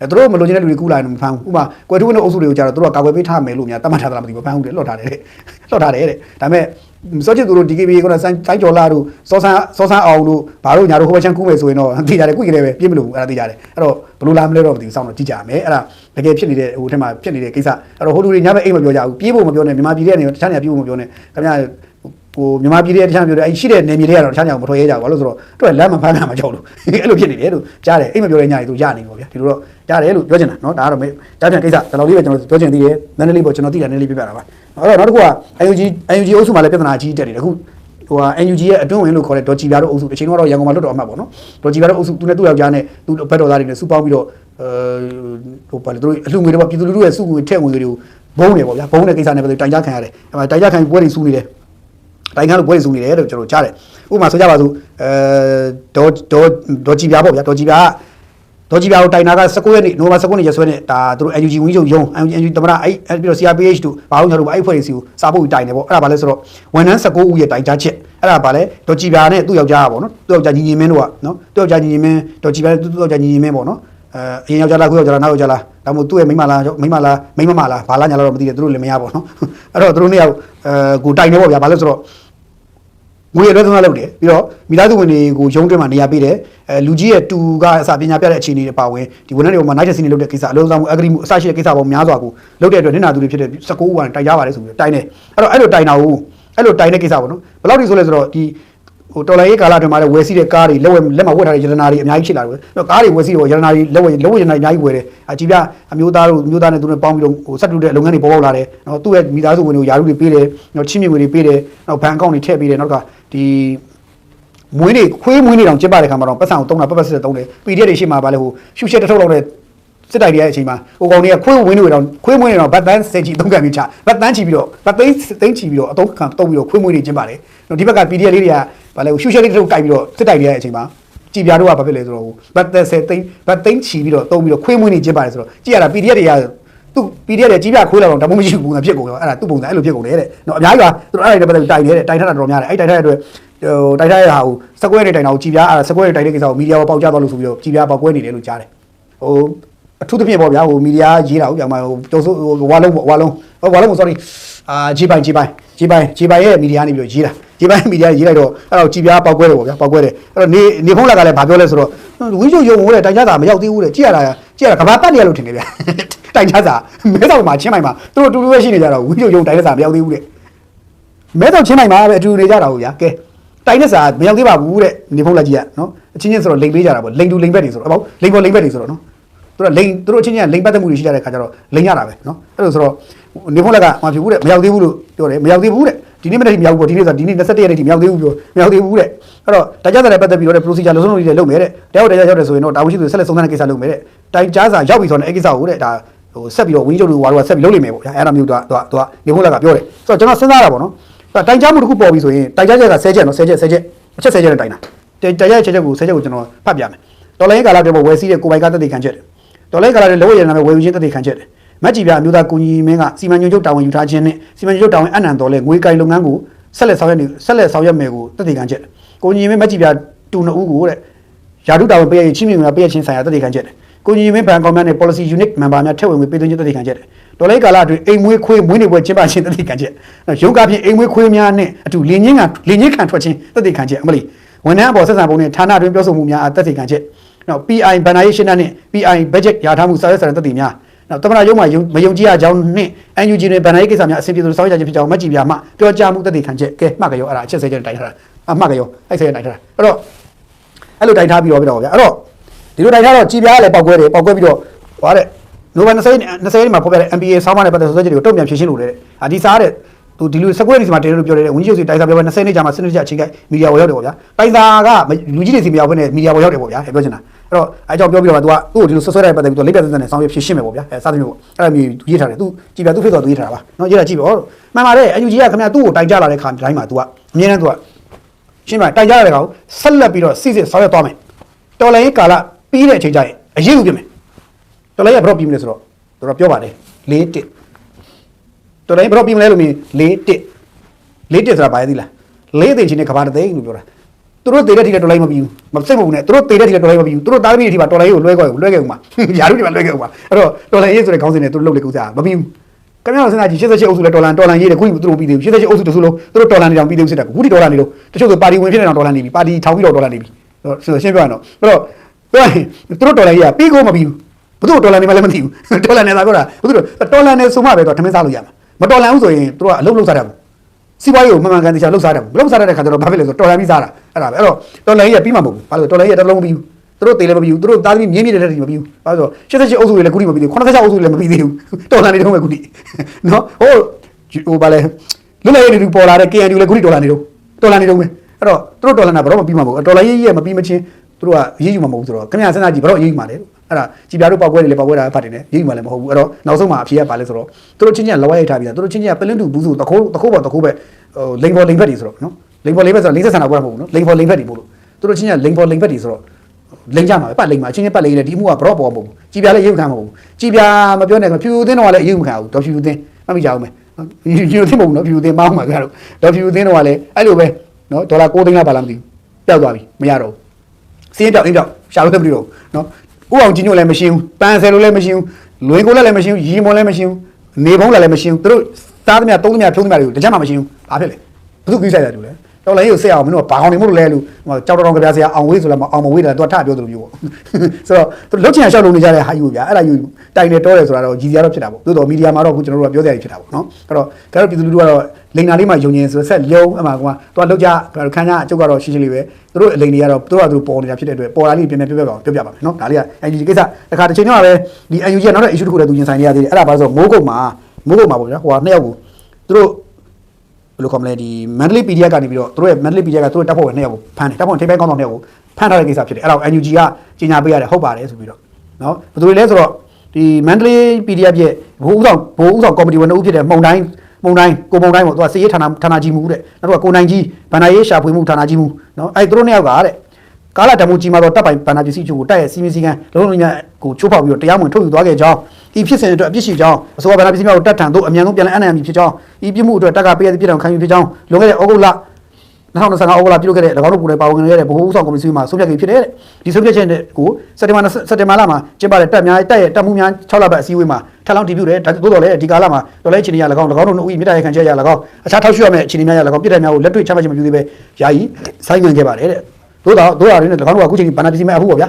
အဲသူတို့မလိုချင်တဲ့လူတွေကူလာရင်မဖမ်းဘူးဥပမာကွယ်ထူးနဲ့အုပ်စုတွေကိုကြာတော့သူတို့ကကာကွယ်ပေးထားမယ်လို့များတတ်မှတ်ထားတာမသိဘူးဖမ်းဘူးတယ်လွတ်ထားတယ်တဲ့လွတ်ထားတယ်တဲ့ဒါပေမဲ့စောချစ်သူတို့ DKB ကဆိုစိုင်းကျော်လာတို့စောဆန်းစောဆန်းအောင်တို့ဘာတို့ညာတို့ဟိုဘက်ချမ်းကူးမယ်ဆိုရင်တော့သိကြတယ်ကွိကလေးပဲပြင်းမလို့အဲ့ဒါသိကြတယ်အဲ့တော့ဘလို့လာမလဲတော့မသိဘူးစောင့်တော့ကြည့်ကြမယ်အဲ့ဒါတကယ်ဖြစ်နေတဲ့ဟိုထဲမှာဖြစ်နေတဲ့ကိစ္စအဲ့တော့ဟိုလူတွေညဘက်အိမ်မပြောကြဘူးပြေးဖို့မပြောနဲ့မြန်မာပြည်ထဲကနေတခြားနေရာပြေးဖို့မပြောနဲ့ခင်ဗျာ ဟိုမြန်မာပြည်ရဲ့တခြားမျိုးတွေအဲ့ရှိတဲ့နေမြေတွေကတော့တခြားညောင်မထွက်ရဲကြဘူးဘာလို့ဆိုတော့သူကလမ်းမဖမ်းတာမကြောက်လို့အဲ့လိုဖြစ်နေတယ်လို့ကြားတယ်အိမ်မပြောတဲ့ညတွေသူရနေပြီပေါ့ဗျာဒီလိုတော့ကြားတယ်လို့ပြောချင်တာเนาะဒါကတော့ကြားပြန်ကိစ္စဒီလောက်လေးပဲကျွန်တော်ပြောချင်သေးတယ်နည်းနည်းလေးပေါ့ကျွန်တော်သိတာနည်းနည်းလေးပြပြတာပါအဲ့တော့နောက်တစ်ခုက UNG UNG အုပ်စုမှာလည်းပြဿနာအကြီးတက်နေတယ်အခုဟိုဟာ NUG ရဲ့အတွင်းဝင်လို့ခေါ်တဲ့ဒေါ်ကြည်ပြားတို့အုပ်စုတစ်ချိန်တော့ရန်ကုန်မှာလွတ်တော်အမှတ်ပေါ့နော်ဒေါ်ကြည်ပြားတို့အုပ်စုသူနဲ့သူ့ယောက်ျားနဲ့သူ့ဘက်တော်သားတွေနဲ့စုပေါင်းပြီးတော့အဲဟိုပါလေသူတို့အလှငွေတွေပေါ့ပြည်သူလူထုရဲ့စုငွေထည့်ငွေတွေကိုဘုံတယ်ပေါ့ဗျာဘုံတဲ့ကိစ္စနဲ့ပဲတိုင်ကြားခံရတယ်အဲမှာတိုင်ကြားခံပြီးပွဲတွေစုနေတယ် တိုင်ခံလို့ပွဲတွေစုနေတယ်လို့ကျွန်တော်ကြားတယ်ဥပမာဆိုကြပါစို့အဲဒေါ်ဒေါ်ဒေါ်ကြည်ပြားပေါ့ဗျာဒေါ်ကြည်ပြားကဒေါ်ကြည်ပြာကိုတိုင်တာက19ရက်နေ့နိုဝင်ဘာ19ရက်ရက်စွဲနဲ့ဒါသူတို့ NUG ဝင်းချုပ်ယုံ NUG တမရအဲ့အဲ့ပြီးတော့ CRPH တို့ဘာလို့ညာတို့အဲ့ဖွဲ့စီကိုစာပုတ်တိုင်တယ်ပေါ့အဲ့ဒါဘာလဲဆိုတော့ဝန်ထမ်း19ဦးရဲ့တိုင်ကြားချက်အဲ့ဒါဘာလဲဒေါ်ကြည်ပြာနဲ့သူ့ယောက်ျားပေါ့နော်သူ့ယောက်ျားညီညီမင်းတို့ကနော်သူ့ယောက်ျားညီညီမင်းဒေါ်ကြည်ပြာနဲ့သူ့ယောက်ျားညီညီမင်းပေါ့နော်အဲအရင်ယောက်ျားလားခုယောက်ျားလားနောက်ယောက်ျားလားဒါမှမဟုတ်သူ့ရဲ့မိန်းမလားမိန်းမလားမိန်းမမလားဘာလားညာလားတော့မသိတယ်သူတို့လည်းမရပေါ့နော်အဲ့တော့သူတို့နှစ်ယောက်အဲကိုတိုင်နေပေါ့ဗျာဘာလို့ဆိုတော့ ငွေရတဲ့သုံးလုပ်တယ်ပြီးတော့မိသားစုဝင်တွေကိုရုံးတွင်းမှာနေရာပေးတယ်အဲလူကြီးရဲ့တူကအစပညာပြတဲ့အခြေအနေတွေပါဝင်ဒီဝန်ထမ်းတွေပေါ်မှာနိုင်တဲ့စီနေလုပ်တဲ့ကိစ္စအလုံးစုံမှုအဂရိမှုအစရှိတဲ့ကိစ္စပေါ်များစွာကိုလုပ်တဲ့အတွက်နင်နာသူတွေဖြစ်တဲ့19ဦးကတိုင်ကြပါတယ်ဆိုပြီးတိုင်တယ်အဲ့တော့အဲ့လိုတိုင်တာကိုအဲ့လိုတိုင်တဲ့ကိစ္စပေါ့နော်ဘယ်လောက်ထိဆိုလဲဆိုတော့ဒီ ဟိုတော်လိုင်းရေးကာလအတွင်းမှာလည်းဝယ်စီးတဲ့ကားတွေလက်ဝဲလက်မှာဝတ်ထားတဲ့ရတနာတွေအများကြီးဖြစ်လာတယ်အဲ့တော့ကားတွေဝယ်စီးတော့ရတနာတွေလက်ဝဲလက်ဝဲရတနာအများကြီးဝယ်တယ်အကြည့်ပြအမျိုးသားတို့မျိုးသားနဲ့သူနဲ့ပေါင်းပြီးတော့ဟိုစက်တူတဲ့လုပ်ငန်းတွေပေါ်ပေါက်လာတယ်နော်သူ့ရဲ့မိသားစုဝင်တွေကိုယာရုတွေပေးတယ်နော်ချင်းမြင့်ငွေတွေပေးတယ်နော်ဘဏ်အကောင့်တွေထည့်ပေးတယ်နောက်ကဒီမွေးနေခွေးမွေးနေတောင်ကျင်းပတဲ့ခါမှာတော့ပတ်စံကိုတုံးတာပတ်ပတ်စစ်စစ်တုံးတယ် PDF တွေရှိမှပါလေဟိုရှုရှက်တစ်ထုပ်လောက်တဲ့စစ်တိုက်တွေရဲ့အချိန်မှာဟိုကောင်တွေကခွေးဝင်းတွေတောင်ခွေးမွေးနေတော့ဗတ်တန်းစက်ကြီးတုံးကံပြီးချဗတ်တန်းချီပြီးတော့ဗတ်သိန်းသိန်းချီပြီးတော့အတုံးခံတုံးပြီးတော့ခွေးမွေးနေကျင်းပါတယ်ဒီဘက်က PDF လေးတွေက ဗာလေဟိုရှုရှက်လေးတစ်ထုပ်ကိုက်ပြီးတော့စစ်တိုက်တွေရဲ့အချိန်မှာကြည်ပြားတို့ကဘာဖြစ်လဲဆိုတော့ဗတ်သက်စက်သိန်းဗတ်သိန်းချီပြီးတော့တုံးပြီးတော့ခွေးမွေးနေကျင်းပါတယ်ဆိုတော့ကြည်ရတာ PDF တွေကသူ PDF တွေကြီးပြခွေးလာတော့တမမရှိဘူးပုံစံဖြစ်ကုန်ရောအဲ့ဒါသူ့ပုံစံအဲ့လိုဖြစ်ကုန်တယ်တဲ့နော်အများကြီးပါသူတို့အဲ့ဒါတွေပဲတိုင်နေတဲ့တိုင်ထတာတော်များတယ်အဲ့တိုင်ထတဲ့အတွက်ဟိုတိုင်ထတဲ့ဟာကိုစကွဲတွေတိုင်တာကိုကြည်ပြားအဲ့ဒါစကွဲတွေတိုင်တဲ့ကိစ္စကိုမီဒီယာပေါ်ပေါက်ကြသွားလို့ဆိုပြီးတော့ကြည်ပြားပေါက်ကွဲနေတယ်လို့ကြားတယ်ဟိုအထူးသဖြင့်ပေါ့ဗျာဟိုမီဒီယာရေးတာဟုတ်ပြန်မှာဟိုကျော်စိုးဟိုဝါလုံးပေါ့ဝါလုံးဟိုဝါလုံးကို sorry အာဂျီပိုင်ဂျီပိုင်ဂျီပိုင်ဂျီပိုင်ရဲ့မီဒီယာနေပြီးတော့ရေးတာ ဂျီပိုင်မီဒီယာရေးလိုက်တော့အဲ့တော့ကြည်ပြားပေါက်ကွဲတယ်ပေါ့ဗျာပေါက်ကွဲတယ်အဲ့တော့နေနေဖုံးလာကလည်းဗာပြောလဲဆိုတော့ဝင်းချုံယုံဟိုတဲ့တိုင်ကြတာမရောက်သေးဘူးတဲ့ကြည့်ရတာကြည့်ရတာကဘာပတ်နေရလို့ထင်တယ်ဗျာတိုင်ကြတာမဲတော့မှာချင်းမိုင်မှာသူတို့တူတူပဲရှိနေကြတော့ဝင်းချုံယုံတိုင်တဲ့စာမရောက်သေးဘူးတဲ့မဲတော့ချင်းမိုင်မှာပဲအတူတူနေကြတာဟုတ်ဗျာကဲတိုင်တဲ့စာမရောက်သေးပါဘူးတဲ့နေဖုံးလက်ကြီးကနော်အချင်းချင်းဆိုတော့လိန်ပေးကြတာပေါ့လိန်တူလိန်ဘက်တွေဆိုတော့ဟုတ်လိန်ပေါ်လိန်ဘက်တွေဆိုတော့နော်သူတို့လိန်သူတို့အချင်းချင်းလိန်ပတ်သက်မှုတွေရှိကြတဲ့ခါကျတော့လိန်ရတာပဲနော်အဲ့လိုဆိုတော့နေဖုံးလက်ကမဖြစ်ဘူးတဲ့မရောက်သေးဘူးလို့ပြောတယ်မရောက်သေးဘူးတဲ့ ဒီနေ့မနေ့ထိမရောက်ဘူးဒီနေ့ဆိုဒီနေ့21ရက်နေ့ထိမရောက်သေးဘူးပြောမရောက်သေးဘူးတဲ့အဲ့တော့တိုင်ကြတဲ့ပတ်သက်ပြီးတော့ procedure လုံးစုံတွေလုပ်မယ်တဲ့တယောက်တယောက်ရောက်တယ်ဆိုရင်တော့တာဝန်ရှိသူဆက်လက်ဆုံးသတ်တဲ့ကိစ္စလုပ်မယ်တဲ့တိုင်ကြားစာရောက်ပြီဆိုတော့အဲ့ကိစ္စကိုတဲ့ဒါဟိုဆက်ပြီးတော့ဝင်းချုပ်တို့ဝါတို့ကဆက်ပြီးလုပ်လိမ့်မယ်ပေါ့ဗျာအဲ့ဒါမျိုးတော့သူကသူကနေဖုံးလက်ကပြောတယ်ဆိုတော့ကျွန်တော်စဉ်းစားတာပေါ့နော်တိုင်ကြားမှုတစ်ခုပေါ်ပြီဆိုရင်တိုင်ကြားချက်က10ချက်နော်10ချက်10ချက်အချက်10ချက်နဲ့တိုင်တာတိုင်ကြားချက်ချက်ကို10ချက်ကိုကျွန်တော်ဖတ်ပြမယ်တော်လိုင်းကာလာပြောဝယ်စီးတဲ့ကိုပိုင်ကတက်တည်ခံချက်တယ်တော်လိုင်းကာလာတဲ့လောရရနာနဲ့ဝယ်ယူခြင်းတက်တည်ခံချက်တယ် မက်ကြီးပြအမျိုးသားကိုကြီးမင်းကစီမံညွှန်ချုပ်တာဝန်ယူထားခြင်းနဲ့စီမံညွှန်ချုပ်တာဝန်အနံတော်လဲငွေကိုင်လုပ်ငန်းကိုဆက်လက်ဆောင်ရွက်နေဆက်လက်ဆောင်ရွက်မယ်ကိုတက်တည်ခံချက်တယ်ကိုကြီးမင်းမက်ကြီးပြတူနှစ်ဦးကိုတဲ့ယာတုတာဝန်ပေးရချင်းမြင်မှာပေးရချင်းဆိုင်ရာတက်တည်ခံချက်တယ်ကိုကြီးမင်းဘဏ်ကောင်များနဲ့ policy unit member များထည့်ဝင်ပေးသွင်းခြင်းတက်တည်ခံချက်တယ်တော်လိုင်းကာလာအတွင်းအိမ်မွေးခွေးမွေးနေပွဲကျင်းပခြင်းတက်တည်ခံချက်ရုပ်ကဖြင့်အိမ်မွေးခွေးများနဲ့အတူလင်းချင်းကလင်းချင်းခံထွက်ခြင်းတက်တည်ခံချက်အမလီဝန်ထမ်းအပေါ်ဆက်ဆံပုံနဲ့ဌာနတွင်ပြောဆိုမှုများအသက်သေခံချက်နော် PI ဘဏ္ဍာရေးရှင်းတဲ့ PI budget ရာထားမှုစာရွက်စာတမ်းသက်သေများ နော်တမနာရုံးမှာမယုံကြည်ရကြောင်းနှင့် NUG နဲ့ဘဏ္ဍာရေးကိစ္စများအဆင်ပြေသလိုဆောင်ရွက်ကြခြင်းဖြစ်ကြောင်းမကြည်ပြမှပြောကြားမှုသက်သေခံချက်ကဲမှတ်ကြရောအဲ့ဒါအချက်ဆဲချက်တိုင်ထားတာအမှတ်ကြရောအဲ့ဆဲချက်တိုင်ထားတာအဲ့တော့အဲ့လိုတိုင်ထားပြီးတော့ပြတော့ဗျာအဲ့တော့ဒီလိုတိုင်ထားတော့ကြည်ပြားလည်းပောက်ကွဲတယ်ပောက်ကွဲပြီးတော့ဟွာတဲ့နိုဝင်20 20မှာဖော်ပြတဲ့ MPA ဆောင်းပါးနဲ့ပတ်သက်ဆွေးနွေးချက်တွေကိုတုံ့ပြန်ဖြေရှင်းလို့တဲ့အာဒီစားတဲ့ သူဒီလိုစကွဲနေစီမှာတင်လို့ပြောတယ်ဝင်းကြီးစီတိုင်စာပြောပဲ20နှစ်ကြာမှစနစ်ကြအချိန်ကမီဒီယာဝယ်ရောက်တယ်ပေါ့ဗျာတိုင်စာကလူကြီးတွေစီမရောက်ဘဲနဲ့မီဒီယာဝယ်ရောက်တယ်ပေါ့ဗျာပြောချင်တာအဲ့တော့အဲကြောင့်ပြောပြီးတော့သူကသူ့ကိုဒီလိုဆွဆွဲတဲ့ပတ်သက်ပြီးတော့လိပ်ပြတ်တဲ့နဲ့ဆောင်းရဖြစ်ရှင်းမယ်ပေါ့ဗျာအဲစသဖြင့်ပေါ့အဲ့ဒါမျိုးရေးထားတယ်သူကြည်ပြသူဖြစ်တော့သူရေးထားတာပါနော်ရေးတာကြည့်ပါဦးမှန်ပါတယ်အယူကြီးကခင်ဗျာသူ့ကိုတိုင်ကြလာတဲ့ခါတိုင်းမှာသူကအမြဲတမ်းသူကရှင်းပါတိုင်ကြရတဲ့ကောင်ဆက်လက်ပြီးတော့စစ်စစ်ဆောင်းရသွားမယ်တော်လိုင်းကာလပြီးတဲ့အချိန်ကျရင်အရေးယူပြင်မယ်တော်လိုင်းကဘယ်တော့ပြီးမလဲဆိုတော့သူတို့ပြောပါတယ်၄တစ် တော်လိုင်းဘယ်တော့ပြီးမလဲလို့မြင်၄တစ်လေးတက်ဆိုတာဘာလဲသိလားလေးသိချင်းနဲ့ကဘာတသိန်းလို့ပြောတာသူတို့တေတဲ့ထိလည်းတော်လိုက်မပြီးဘူးမစိတ်မပူနဲ့သူတို့တေတဲ့ထိလည်းတော်လိုက်မပြီးဘူးသူတို့သားသမီးတွေထိပါတော်လိုက်ကိုလွှဲခွဲလွှဲခဲ့ဦးမှာယာရုတွေပါလွှဲခဲ့ဦးမှာအဲ့တော့တော်လိုက်ရေးဆိုတဲ့ခေါင်းစဉ်နဲ့သူတို့လုပ်လေကုစားမပြီးဘူးကမြောင်စဉ်းစားကြည့်88အုပ်စုလည်းတော်လန်တော်လန်ရေးတယ်ခုသူတို့ပြီးသေးဘူး88အုပ်စုတစုလုံးသူတို့တော်လန်နေတောင်ပြီးသေးဘူးစစ်တာခုထိတော်လန်နေလို့တချို့ဆိုပါတီဝင်ဖြစ်နေတောင်တော်လန်နေပြီပါတီထောင်ပြီးတော့တော်လန်နေပြီဆိုရှင်းပြရအောင်အဲ့တော့ပြောရင်သူတို့တော်လန်ရေးကပြီးကိုမပြီးဘူးဘသူတော်လန်နေမှလည်းမသိဘူးတော်လန်နေတာပြောတာဘသူတော်လန်နေဆိုမှပဲတော့ထမင်းစားလို့ရမှာ မတော်လန်ဘူးဆိုရင်သူတို့ကအလုပ်လုပ်စားတယ်စစီးပွားရေးကိုမှန်မှန်ကန်ကန်လှုပ်ရှားတယ်မလှုပ်ရှားတဲ့ခါကျတော့ဘာဖြစ်လဲဆိုတော့တော်လန်ပြီးစားတာအဲ့ဒါပဲအဲ့တော့တော်လန်ကြီးကပြီးမှာမဟုတ်ဘူးဘာလို့လဲတော်လန်ကြီးကတစ်လုံးမပြီးဘူးသူတို့တေးလည်းမပြီးဘူးသူတို့သားသမီးမြင်းမြင့်တဲ့တက်ကြီးမပြီးဘူးဘာလို့ဆိုတော့88အုပ်စုတွေလည်းခုထိမပြီးသေးဘူး86အုပ်စုတွေလည်းမပြီးသေးဘူးတော်လန်နေတော့မှခုထိနော်ဟိုဟိုဘာလဲလွတ်လပ်ရေးတွေပေါ်လာတဲ့ KNU လည်းခုထိတော်လန်နေတော့တော်လန်နေတော့မယ်အဲ့တော့သူတို့တော်လန်တာဘယ်တော့မပြီးမှာမဟုတ်ဘူးတော်လန်ရေးကြီးကမပြီးမချင်းသူတို့ကရေးယူမှာမဟုတ်ဘူးဆိုတော့ခင်ဗျာစဉ်းစားကြည့်ဘယ်တော့ရေးယူမှာလဲ အဲ့ဒါကြည်ပြားတို့ပောက်ကွဲတွေလည်းပောက်ကွဲတာဖတ်တယ်နဲ့ရေးယူမှာလည်းမဟုတ်ဘူးအဲ့တော့နောက်ဆုံးမှာအဖြေကပါလဲဆိုတော့သူတို့ချင်းချင်းလောဝရိုက်ထားပြီးတာသူတို့ချင်းချင်းကပလင်းတူဘူးဆိုတခိုးတခိုးပေါ်တခိုးပဲဟိုလိန်ပေါ်လိန်ဘက်တွေဆိုတော့နော်လိန်ပေါ်လိန်ဘက်ဆိုတော့လိန်ဆက်ဆန်တာပွဲမဟုတ်ဘူးနော်လိန်ပေါ်လိန်ဘက်တွေပို့လို့သူတို့ချင်းချင်းလိန်ပေါ်လိန်ဘက်တွေဆိုတော့လိန်ကြမှာပဲပတ်လိန်မှာချင်းချင်းပတ်လိန်နဲ့ဒီမှုကဘရော့ပေါ်မဟုတ်ဘူးကြည်ပြားလည်းရေးမခံမဟုတ်ဘူးကြည်ပြားမပြောနဲ့ဖြူသင်းတော့လည်းရေးမခံဘူးဒေါ်ဖြူသင်းမှတ်မိကြအောင်မယ်ညိုသင်းမဟုတ်ဘူးနော်ဖြူသင်းမောင်းမှာကြတော့ဒေါ်ဖြူသင်းတော့လည်းအဲ့လိုပဲနော်ဒေါ်လာ6သိန်းလောက်ပါလားမသိဘူးပျောက်သွားပြီမရတော့ဘူးစင်းပြောက်အင်းပြောက်ရှာလို့မလို့တော့နော် ဥအောင်ကြီးညို့လည်းမရှိဘူးပန်းဆယ်လို့လည်းမရှိဘူးလွင်ကိုလည်းလည်းမရှိဘူးရီမွန်လည်းမရှိဘူးနေဖုံးလည်းလည်းမရှိဘူးသူတို့သားသမျှသုံးသမျှဖြုံးသမျှတွေကိုတကြမ်းမှမရှိဘူးဘာဖြစ်လဲဘုသူကိစ္စရတူလဲ တော်လည်းကိုဆက်အောင်မင်းတို့ကဘာကောင်နေမို့လို့လဲလို့ဟိုကြောက်တော်တော်ကြပြဆရာအောင်ဝေးဆိုလည်းမအောင်မဝေးတယ်သူကထပြောသလိုမျိုးပေါ့ဆိုတော့သူလုတ်ချင်ရှောက်လို့နေကြတဲ့ဟာယူဗျာအဲ့ဒါယူတိုင်နေတော့တယ်ဆိုတာတော့ကြီးစရာတော့ဖြစ်တာပေါ့သို့တော်မီဒီယာမှာတော့အခုကျွန်တော်တို့ကပြောစရာကြီးဖြစ်တာပေါ့နော်အဲ့တော့ဒါတော့ပြည်သူလူထုကတော့လိန်နာလေးမှယုံရင်ဆိုဆက်ယုံအမှကွာသူကလုတ်ကြခန်းကြအကျုပ်ကတော့ရှင်းရှင်းလေးပဲသူတို့အလိန်တွေကတော့သူတို့ကသူပေါ်နေတာဖြစ်တဲ့အတွက်ပေါ်လာလေးပြင်ပြင်ပြပြပါပြောပြပါမယ်နော်ဒါလေးက NUG ကိစ္စတခါတစ်ချိန်တော့ပဲဒီ NUG ကနောက်တဲ့ issue တစ်ခုတည်းသူရင်ဆိုင်နေရသေးတယ်အဲ့ဒါဘာလို့ဆိုမိုးကုတ်မှာမိုးကုတ်မှာပေါ့ဗျာဟိုကနှစ်ယောက်ကိုသူတို့ ဘယ်လိုခေါ်မလဲဒီ Mandalay PDF ကနေပြီးတော့သူတို့ရဲ့ Mandalay PDF ကသူတို့တပ်ဖွဲ့ဝင်နှစ်ယောက်ကိုဖမ်းတယ်တပ်ဖွဲ့ဝင်ထိပ်ပိုင်းကောင်းဆောင်နှစ်ယောက်ကိုဖမ်းထားတဲ့ကိစ္စဖြစ်တယ်အဲ့ဒါကို NUG ကကြီးညာပေးရတယ်ဟုတ်ပါတယ်ဆိုပြီးတော့နော်ဘယ်သူတွေလဲဆိုတော့ဒီ Mandalay PDF ရဲ့ဘိုးဦးဆောင်ဘိုးဦးဆောင်ကော်မတီဝင်နှစ်ဦးဖြစ်တဲ့မှုံတိုင်းမုံတိုင်းကိုမုံတိုင်းပေါ့သူကစီရေးဌာနဌာနကြီးမှုတဲ့နောက်တော့ကိုနိုင်ကြီးဗန္ဒာရေးရှာဖွေမှုဌာနကြီးမှုနော်အဲ့သူတို့နှစ်ယောက်ကတဲ့ ကာလာတမူကြီးမှာတော့တပ်ပိုင်ဗန္ဒာပစ္စည်းချို့ကိုတပ်ရဲ့စီမင်းစည်းကမ်းလုံးလုံးများကိုချိုးဖောက်ပြီးတော့တရားမဝင်ထုတ်ယူသွားခဲ့ကြောင်းဤဖြစ်စဉ်အတွက်အပြစ်ရှိကြောင်းအစိုးရဗန္ဒာပစ္စည်းများကိုတပ်ထံသို့အမြန်ဆုံးပြန်လည်အနံ့အမည်ဖြစ်ကြောင်းဤပြစ်မှုအတွက်တပ်ကပေးရသည့်ပြည်တော်ခံယူဖြစ်ကြောင်းလွန်ခဲ့တဲ့ဩဂုတ်လ2025ဩဂုတ်လပြုလုပ်ခဲ့တဲ့၎င်းတို့ပူတဲ့ပါဝင်ခဲ့တဲ့ဗဟိုဦးဆောင်ကော်မတီမှာဆုံးဖြတ်ခဲ့ဖြစ်တဲ့ဒီဆုံးဖြတ်ချက်ကိုစက်တင်ဘာစက်တင်ဘာလမှာကျင်းပတဲ့တပ်များတပ်ရဲ့တပ်မှုများ6လပတ်အစည်းအဝေးမှာထပ်လောင်းတည်ပြုတယ်ဒါသို့တော်လည်းဒီကာလမှာတော်လည်းအခြေအနေရ၎င်း၎င်းတို့နှစ်ဦးမြေတားရခံချက်ရ၎င်းအခြားထောက်ရှုရမယ့်အခြေအနေများရ၎င်းပြည်ထောင်များကိုလက်တွေ့ချမှတ်ခြင်းမပြုသေးပဲယာယီဆိုင်းငံ့ခဲ့ပါတယ်တဲ့ သို့တော်သို့တော်ရင်းနဲ့၎င်းတို့ကအခုချိန်ဘာနာပစ္စည်းမဲ့အခုပေါ့ဗျာ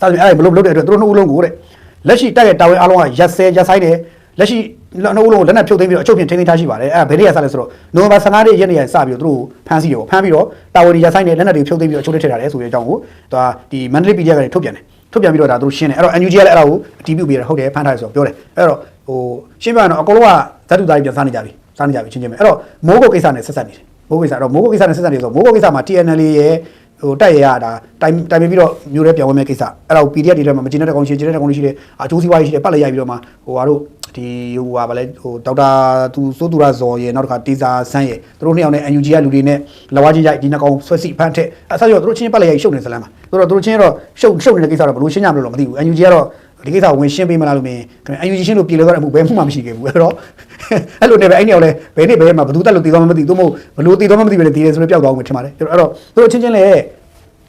ဒါဆိုရင်အဲ့ဒါမလုပ်မလုပ်တဲ့အတွက်သူတို့နှစ်ဦးလုံးကိုတဲ့လက်ရှိတပ်ရဲ့တာဝန်အားလုံးကရက်စဲရက်ဆိုင်တယ်လက်ရှိနှစ်ဦးလုံးကိုလက်နက်ဖြုတ်သိမ်းပြီးတော့အချုပ်ပြင်ထိန်းသိမ်းထားရှိပါတယ်အဲ့ဒါဘယ်နေ့ရစလဲဆိုတော့နိုဝင်ဘာ15ရက်ရက်နေ့ရစပြီးတော့သူတို့ဖမ်းဆီးရောဖမ်းပြီးတော့တာဝန်ရက်ဆိုင်တယ်လက်နက်တွေဖြုတ်သိမ်းပြီးတော့အချုပ်ထဲထည့်ထားတယ်ဆိုတဲ့အကြောင်းကိုသူကဒီ Mandalay PDF ကနေထုတ်ပြန်တယ်ထုတ်ပြန်ပြီးတော့ဒါသူတို့ရှင်းတယ်အဲ့တော့ NUG ကလည်းအဲ့ဒါကိုအတီးပြုတ်ပြီးတော့ဟုတ်တယ်ဖမ်းထားတယ်ဆိုတော့ပြောတယ်အဲ့တော့ဟိုရှင်းပြရတော့အကုန်လုံးကဇတ်တူသားကြီးပြန်စားနေကြပြီစားနေကြပြီချင်းချင်းပဲအဲ့တော့မိုးကုတ်ကိစ္စနဲ့ဆက်ဆက်နေတယ်မိုးကုတ်ကိစ္စအဲ့တော့မိုးကုတ်ကိစ္စနဲ့ဆက်ဆက်နေဆိုမိုးကုတ်ကိစ္စမှာ TNL ရဲ့ ဟိုတက်ရရတာတိုင်တိုင်ပြီးတော့မျိုးရဲပြောင်းဝင်မဲ့ကိစ္စအဲ့ဒါကို PDF တွေထဲမှာမကျင်းတဲ့ကောင်ရှိကျင်းတဲ့ကောင်ရှိတယ်အကျိုးစီးပွားရေးရှိတယ်ပတ်လိုက်ရိုက်ပြီးတော့မှဟိုဟာတို့ဒီဟိုဟာဗာလဲဟိုဒေါက်တာသူစိုးသူရဇော်ရဲ့နောက်တစ်ခါတေဇာဆန်းရဲ့သူတို့နှစ်ယောက်နဲ့ NUG ကလူတွေနဲ့လဝါချင်းရိုက်ဒီနှစ်ကောင်ဆွဲစီဖမ်းထက်အဆက်ရောသူတို့ချင်းပတ်လိုက်ရိုက်ရှုပ်နေစလမ်းမှာသူတို့သူတို့ချင်းတော့ရှုပ်ရှုပ်နေတဲ့ကိစ္စတော့ဘယ်လိုရှင်းကြမလို့တော့မသိဘူး NUG ကတော့ ဒီကိစ္စကိုဝင်ရှင်းပေးမလားလို့မင်းခင်ဗျ NUG ရှင်းလို့ပြည်လဲတော့အမှုဘယ်မှမရှိခဲ့ဘူးအဲ့တော့အဲ့လိုနဲ့ပဲအဲ့နှစ်ယောက်လဲဘယ်နေ့ဘယ်မှာဘယ်သူတက်လို့တည်သွားမှမသိဘူးသူမဟုတ်ဘယ်လိုတည်သွားမှမသိဘူးလေတည်တယ်ဆိုတော့ပျောက်သွားအောင်ထင်ပါတယ်အဲ့တော့သူတို့ချင်းချင်းလဲ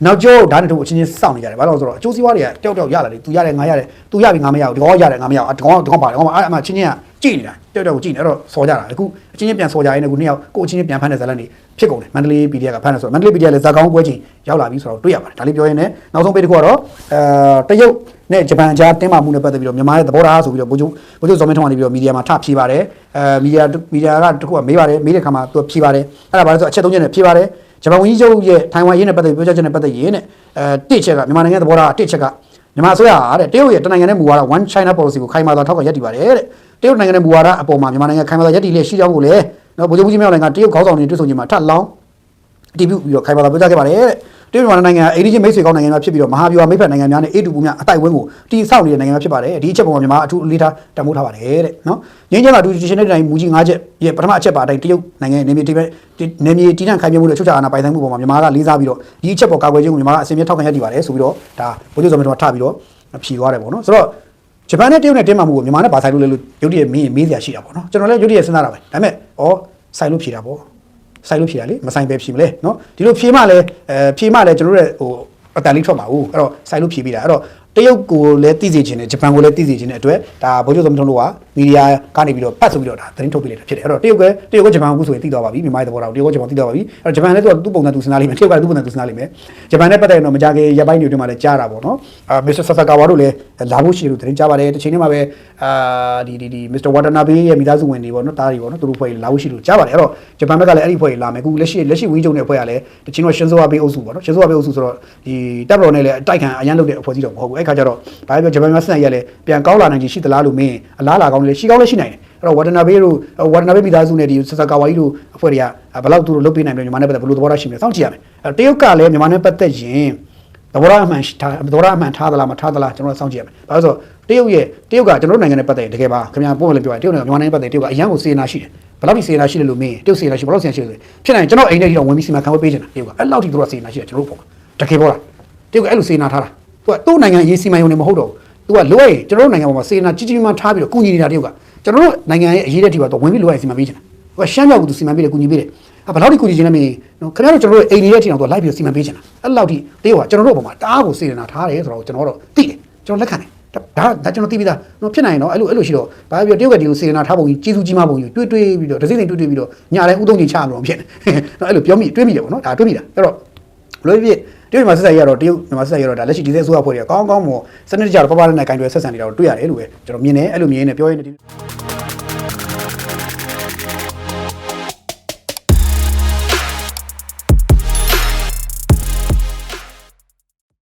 နောက်ကျောဓာတ်နဲ့တို့အချင်းချင်းစောင့်နေကြတယ်ဘာလို့လဲဆိုတော့အကျိုးစီးပွားတွေကတယောက်တယောက်ရလာတယ်သူရတယ်ငါရတယ်သူရပြီငါမရဘူးဒီကောင်ရတယ်ငါမရဘူးဒီကောင်ဒီကောင်ပါတယ်ဒီကောင်အဲ့အမှချင်းချင်းကကြည့်နေတာတယောက်တယောက်ကိုကြည့်နေအဲ့တော့စော်ကြတာအခုအချင်းချင်းပြန်စော်ကြရင်လည်းခုနှစ်ယောက်ကိုအချင်းချင်းပြန်ဖမ်းတဲ့ဇာတ်လမ်းတွေဖြစ်ကုန်တယ်မန္တလေး PDF ကဖမ်းတယ်ဆိုတော့မန္တလေး PDF လည်းဇာတ်ကောင်းပွဲချင်းရောက်လာပြီဆိုတော့တွေ့ရပါတယ်ဒါလေးပြောရင်းနဲ့နောက်ဆုံးပေးတစ်ခုကတော့အဲတရုတ်နဲ့ဂျပန်ကြားတင်းမာမှုနဲ့ပတ်သက်ပြီးတော့မြန်မာရဲ့သဘောထားဆိုပြီးတော့ဘိုးချုပ်ဘိုးချုပ်ဇော်မင်းထွန်းကနေပြီးတော့မီဒီယာမှာထဖြေပါတယ်အဲမီဒီယာမီဒီယာကတခုကမေးပါတယ်မေးတဲ့ခါမှာသူဖြေပါတယ်အဲ့ဒါဘာလဲဆိုတော့အချက်သုံးချက်နဲ့ဖြေပါတယ် ဂျပန်ဝန်ကြီးချုပ်ရဲ့ထိုင်ဝမ်ရေးနဲ့ပတ်သက်ပြီးပြောကြားချက်နဲ့ပတ်သက်ရေးနဲ့အဲတစ်ချက်ကမြန်မာနိုင်ငံသဘောထားတစ်ချက်ကမြန်မာဆိုရတဲ့တရုတ်ရဲ့တနိုင်ငံနဲ့မူဝါဒ one china policy ကိုခိုင်မာစွာထောက်ခံရပ်တည်ပါတယ်တဲ့တရုတ်နိုင်ငံနဲ့မူဝါဒအပေါ်မှာမြန်မာနိုင်ငံခိုင်မာစွာရပ်တည်လျက်ရှိကြောင်းကိုလည်းနော်ဗိုလ်ချုပ်ကြီးမြောက်နိုင်ငံတရုတ်ခေါင်းဆောင်တွေတွေ့ဆုံခြင်းမှာထပ်လောင်းတီးပြုပြီးတော့ခိုင်မာတာပြောကြားခဲ့ပါတယ်တဲ့ တရုတ်မြန်မာနိုင်ငံအိန္ဒိယမိတ်ဆွေကောင်းနိုင်ငံများဖြစ်ပြီးတော့မဟာဗျူဟာမိတ်ဖက်နိုင်ငံများနဲ့အေတူပူများအတိုက်အဝန်းကိုတီးဆောက်နေတဲ့နိုင်ငံများဖြစ်ပါတယ်ဒီအချက်ပေါ်မှာမြန်မာအထူးအလေးထားတံမိုးထားပါတယ်တဲ့နော်ငင်းချမ်းသာဒူတီရှင်တဲ့တိုင်းမူကြီး၅ချက်ရဲ့ပထမအချက်ပါအတိုင်းတရုတ်နိုင်ငံနေမြေတိပဲနေမြေတီးနှံခိုင်မြဲမှုနဲ့ချုပ်ချအာဏာပိုင်ဆိုင်မှုပေါ်မှာမြန်မာကလေးစားပြီးတော့ဒီအချက်ပေါ်ကာကွယ်ခြင်းကိုမြန်မာကအစီအမံထောက်ခံရည်ပါတယ်ဆိုပြီးတော့ဒါဗိုလ်ချုပ်စော်မင်းတော်ထပြီးတော့ဖြီသွားတယ်ပေါ့နော်ဆိုတော့ဂျပန်နဲ့တရုတ်နဲ့တင်းမာမှုကိုမြန်မာနဲ့ဘာဆိုင်လို့လဲလို့ရုတ်တရက်မင်းမေးစရာရှိတာပေါ့နော်ကျွန်တော်လည်းရုတ်တရက်စဉ်းစားတာပဲဒါပေမဲ့ဩဆိုင်လို့ဖြေတာပေါ့ ဆိုင်လို့ဖြေတာလေမဆိုင်ပဲဖြေမလဲเนาะဒီလိုဖြေမှလည်းအဲဖြေမှလည်းကျွန်တော်တို့ရဲ့ဟိုအတန်လေးထွက်မှာဟုတ်အဲ့တော့ဆိုင်လို့ဖြေပြီးတာအဲ့တော့တ ရုတ်ကိုလည်းသိစေချင်တယ်ဂျပန်ကိုလည်းသိစေချင်တဲ့အတွက်ဒါဗိုလ်ချုပ်သမထုံးတို့ကမီဒီယာကနေပြီးတော့ဖတ်ဆိုပြီးတော့ဒါသတင်းထုတ်ပြလိုက်တာဖြစ်တယ်အဲ့တော့တရုတ်ကတရုတ်ကဂျပန်ကိုဆိုရင်သိသွားပါပြီမြန်မာရဲ့သဘောထားကိုတရုတ်ကဂျပန်သိသွားပါပြီအဲ့တော့ဂျပန်လည်းသူကသူ့ပုံစံသူစဉ်းစားလိမ့်မယ်တရုတ်ကလည်းသူ့ပုံစံသူစဉ်းစားလိမ့်မယ်ဂျပန်နဲ့ပတ်သက်ရင်တော့မကြခင်ရပ်ပိုင်းတွေအတွင်းမှာလည်းကြားတာပေါ့နော်အာမစ္စတာဆာဆာကာဝါတို့လည်းလာဖို့ရှိတယ်လို့သတင်းကြားပါတယ်တစ်ချိန်တည်းမှာပဲအာဒီဒီဒီမစ္စတာဝါတနာဘေးရဲ့မိသားစုဝင်တွေပေါ့နော်တားတွေပေါ့နော်သူတို့ဖွဲ့လာဖို့ရှိတယ်လို့ကြားပါတယ်အဲ့တော့ဂျပန်ဘက်ကလည်းအဲ့ဒီဖွဲ့လာမယ်အခုလက်ရှိလက်ရှိဝင်းကျုံတဲ့ဖွဲ့ကလည်းတစ်ချိန်တော့ရှင်ဇိုဝါဘေးအုပ်စုပေါ့နော်ရှင်ဇိုဝါဘေးအုပ်စုဆိုတော့ဒီတပ်မတော်နဲ့လည်းအတိုက်ခံအရန်လုပ်တဲ့အဖွဲ့အစည်းတော့မဟုတ်ဘူးအဲ့ခါကျတော့ဘာပဲပြောဂျပန်မှာစက်ရက်လည်းပြန်ကောင်းလာနိုင်ခြင်းရှိသလားလို့မင်းအလားလာကောင်းလည်းရှိကောင်းလည်းရှိနိုင်တယ်အဲ့တော့ဝါတနာဘေးတို့ဝါတနာဘေးမိသားစုနဲ့ဒီဆဆာကာဝါကြီးတို့အဖွဲ့တွေကဘယ်လောက်သူတို့လုပ်ပေးနိုင်မလဲမြန်မာနဲ့ပတ်သက်ဘယ်လိုသဘောထားရှိမလဲစောင့်ကြည့်ရမယ်အဲ့တရုတ်ကလည်းမြန်မာနဲ့ပတ်သက်ရင်သဘောထားအမှန်ထားသဘောထားအမှန်ထားသလားမထားသလားကျွန်တော်စောင့်ကြည့်ရမယ်ဘာလို့ဆိုတရုတ်ရဲ့တရုတ်ကကျွန်တော်နိုင်ငံနဲ့ပတ်သက်ရင်တကယ်ပါခင်ဗျာပို့မလို့ပြောရင်တရုတ်နိုင်ငံမြန်မာနိုင်ငံပတ်သက်တရုတ်ကအရန်ကိုစေနာရှိတယ်ဘယ်လောက်ထိစေနာရှိတယ်လို့မင်းတရုတ်စေနာရှိဘယ်လောက်စေနာရှိလဲဖြစ်နိုင်ကျွန်တော်အိမ်ထဲထိတော့ဝင်ပြီးစီမံခန့်ခွဲပေးချင်တာတရုတ်ကအဲ့လောက်ထိသူတို့ကစေနာရှိတယ်ကျွန်တော်တို့ပုံတကယ်ပေါ့လားတရုတ်ကအဲ့လိုစေနာထားတာသူ ကသူ့နိုင်ငံရေးစီမံရုံနဲ့မဟုတ်တော့ဘူးသူကလိုရရင်ကျွန်တော်တို့နိုင်ငံပေါ်မှာစေနာကြီးကြီးမားမားထားပြီးတော့ကုညီနေတာတရုတ်ကကျွန်တော်တို့နိုင်ငံရဲ့အရေးတဲ့ထိပါတော့ဝင်ပြီးလိုရရင်စီမံပေးချင်တာသူကရှမ်းမြောက်ကသူစီမံပေးတယ်ကုညီပေးတယ်ဘယ်လောက်ထိကုညီချင်လဲမင်းနော်ခင်ဗျားတို့ကျွန်တော်တို့အိမ်နေတဲ့ထိအောင်သူကလိုက်ပြီးစီမံပေးချင်တာအဲ့လောက်ထိတရုတ်ကကျွန်တော်တို့ပုံမှာတအားကိုစေနာထားတယ်ဆိုတော့ကျွန်တော်တို့သိတယ်ကျွန်တော်လက်ခံတယ်ဒါဒါကျွန်တော်သိပြီးသားနော်ဖြစ်နိုင်ရင်တော့အဲ့လိုအဲ့လိုရှိတော့ဘာပြောတရုတ်ကဒီလိုစေနာထားပုံကြီးကျေးဇူးကြီးမပုံကြီးတွေးတွေးပြီးတော့ဒစိမ့်စိမ့်တွေးတွေးပြီးတော့ညာလဲဥသုံးကြီးချလို့ဖြစ်နေနော်အဲ့လိုပြောမိတွေးမိတယ်ပေါ့နော်ဒါတွေးမိတာအဲ့တော့လို့ဖြစ် တရုတ်မြန်မာဆက်ဆံရေးကတော့တရုတ်မြန်မာဆက်ဆံရေးကတော့ဒါလက်ရှိဒီသက်ဆိုးရဖွဲ့တွေကကောင်းကောင်းမို့စနစ်တကျတော့ပပနဲ့ကင်တွယ်ဆက်ဆံနေတာကိုတွေ့ရတယ်လို့ပဲကျွန်တော်မြင်တယ်အဲ့လိုမြင်နေပြောရင်းနဲ့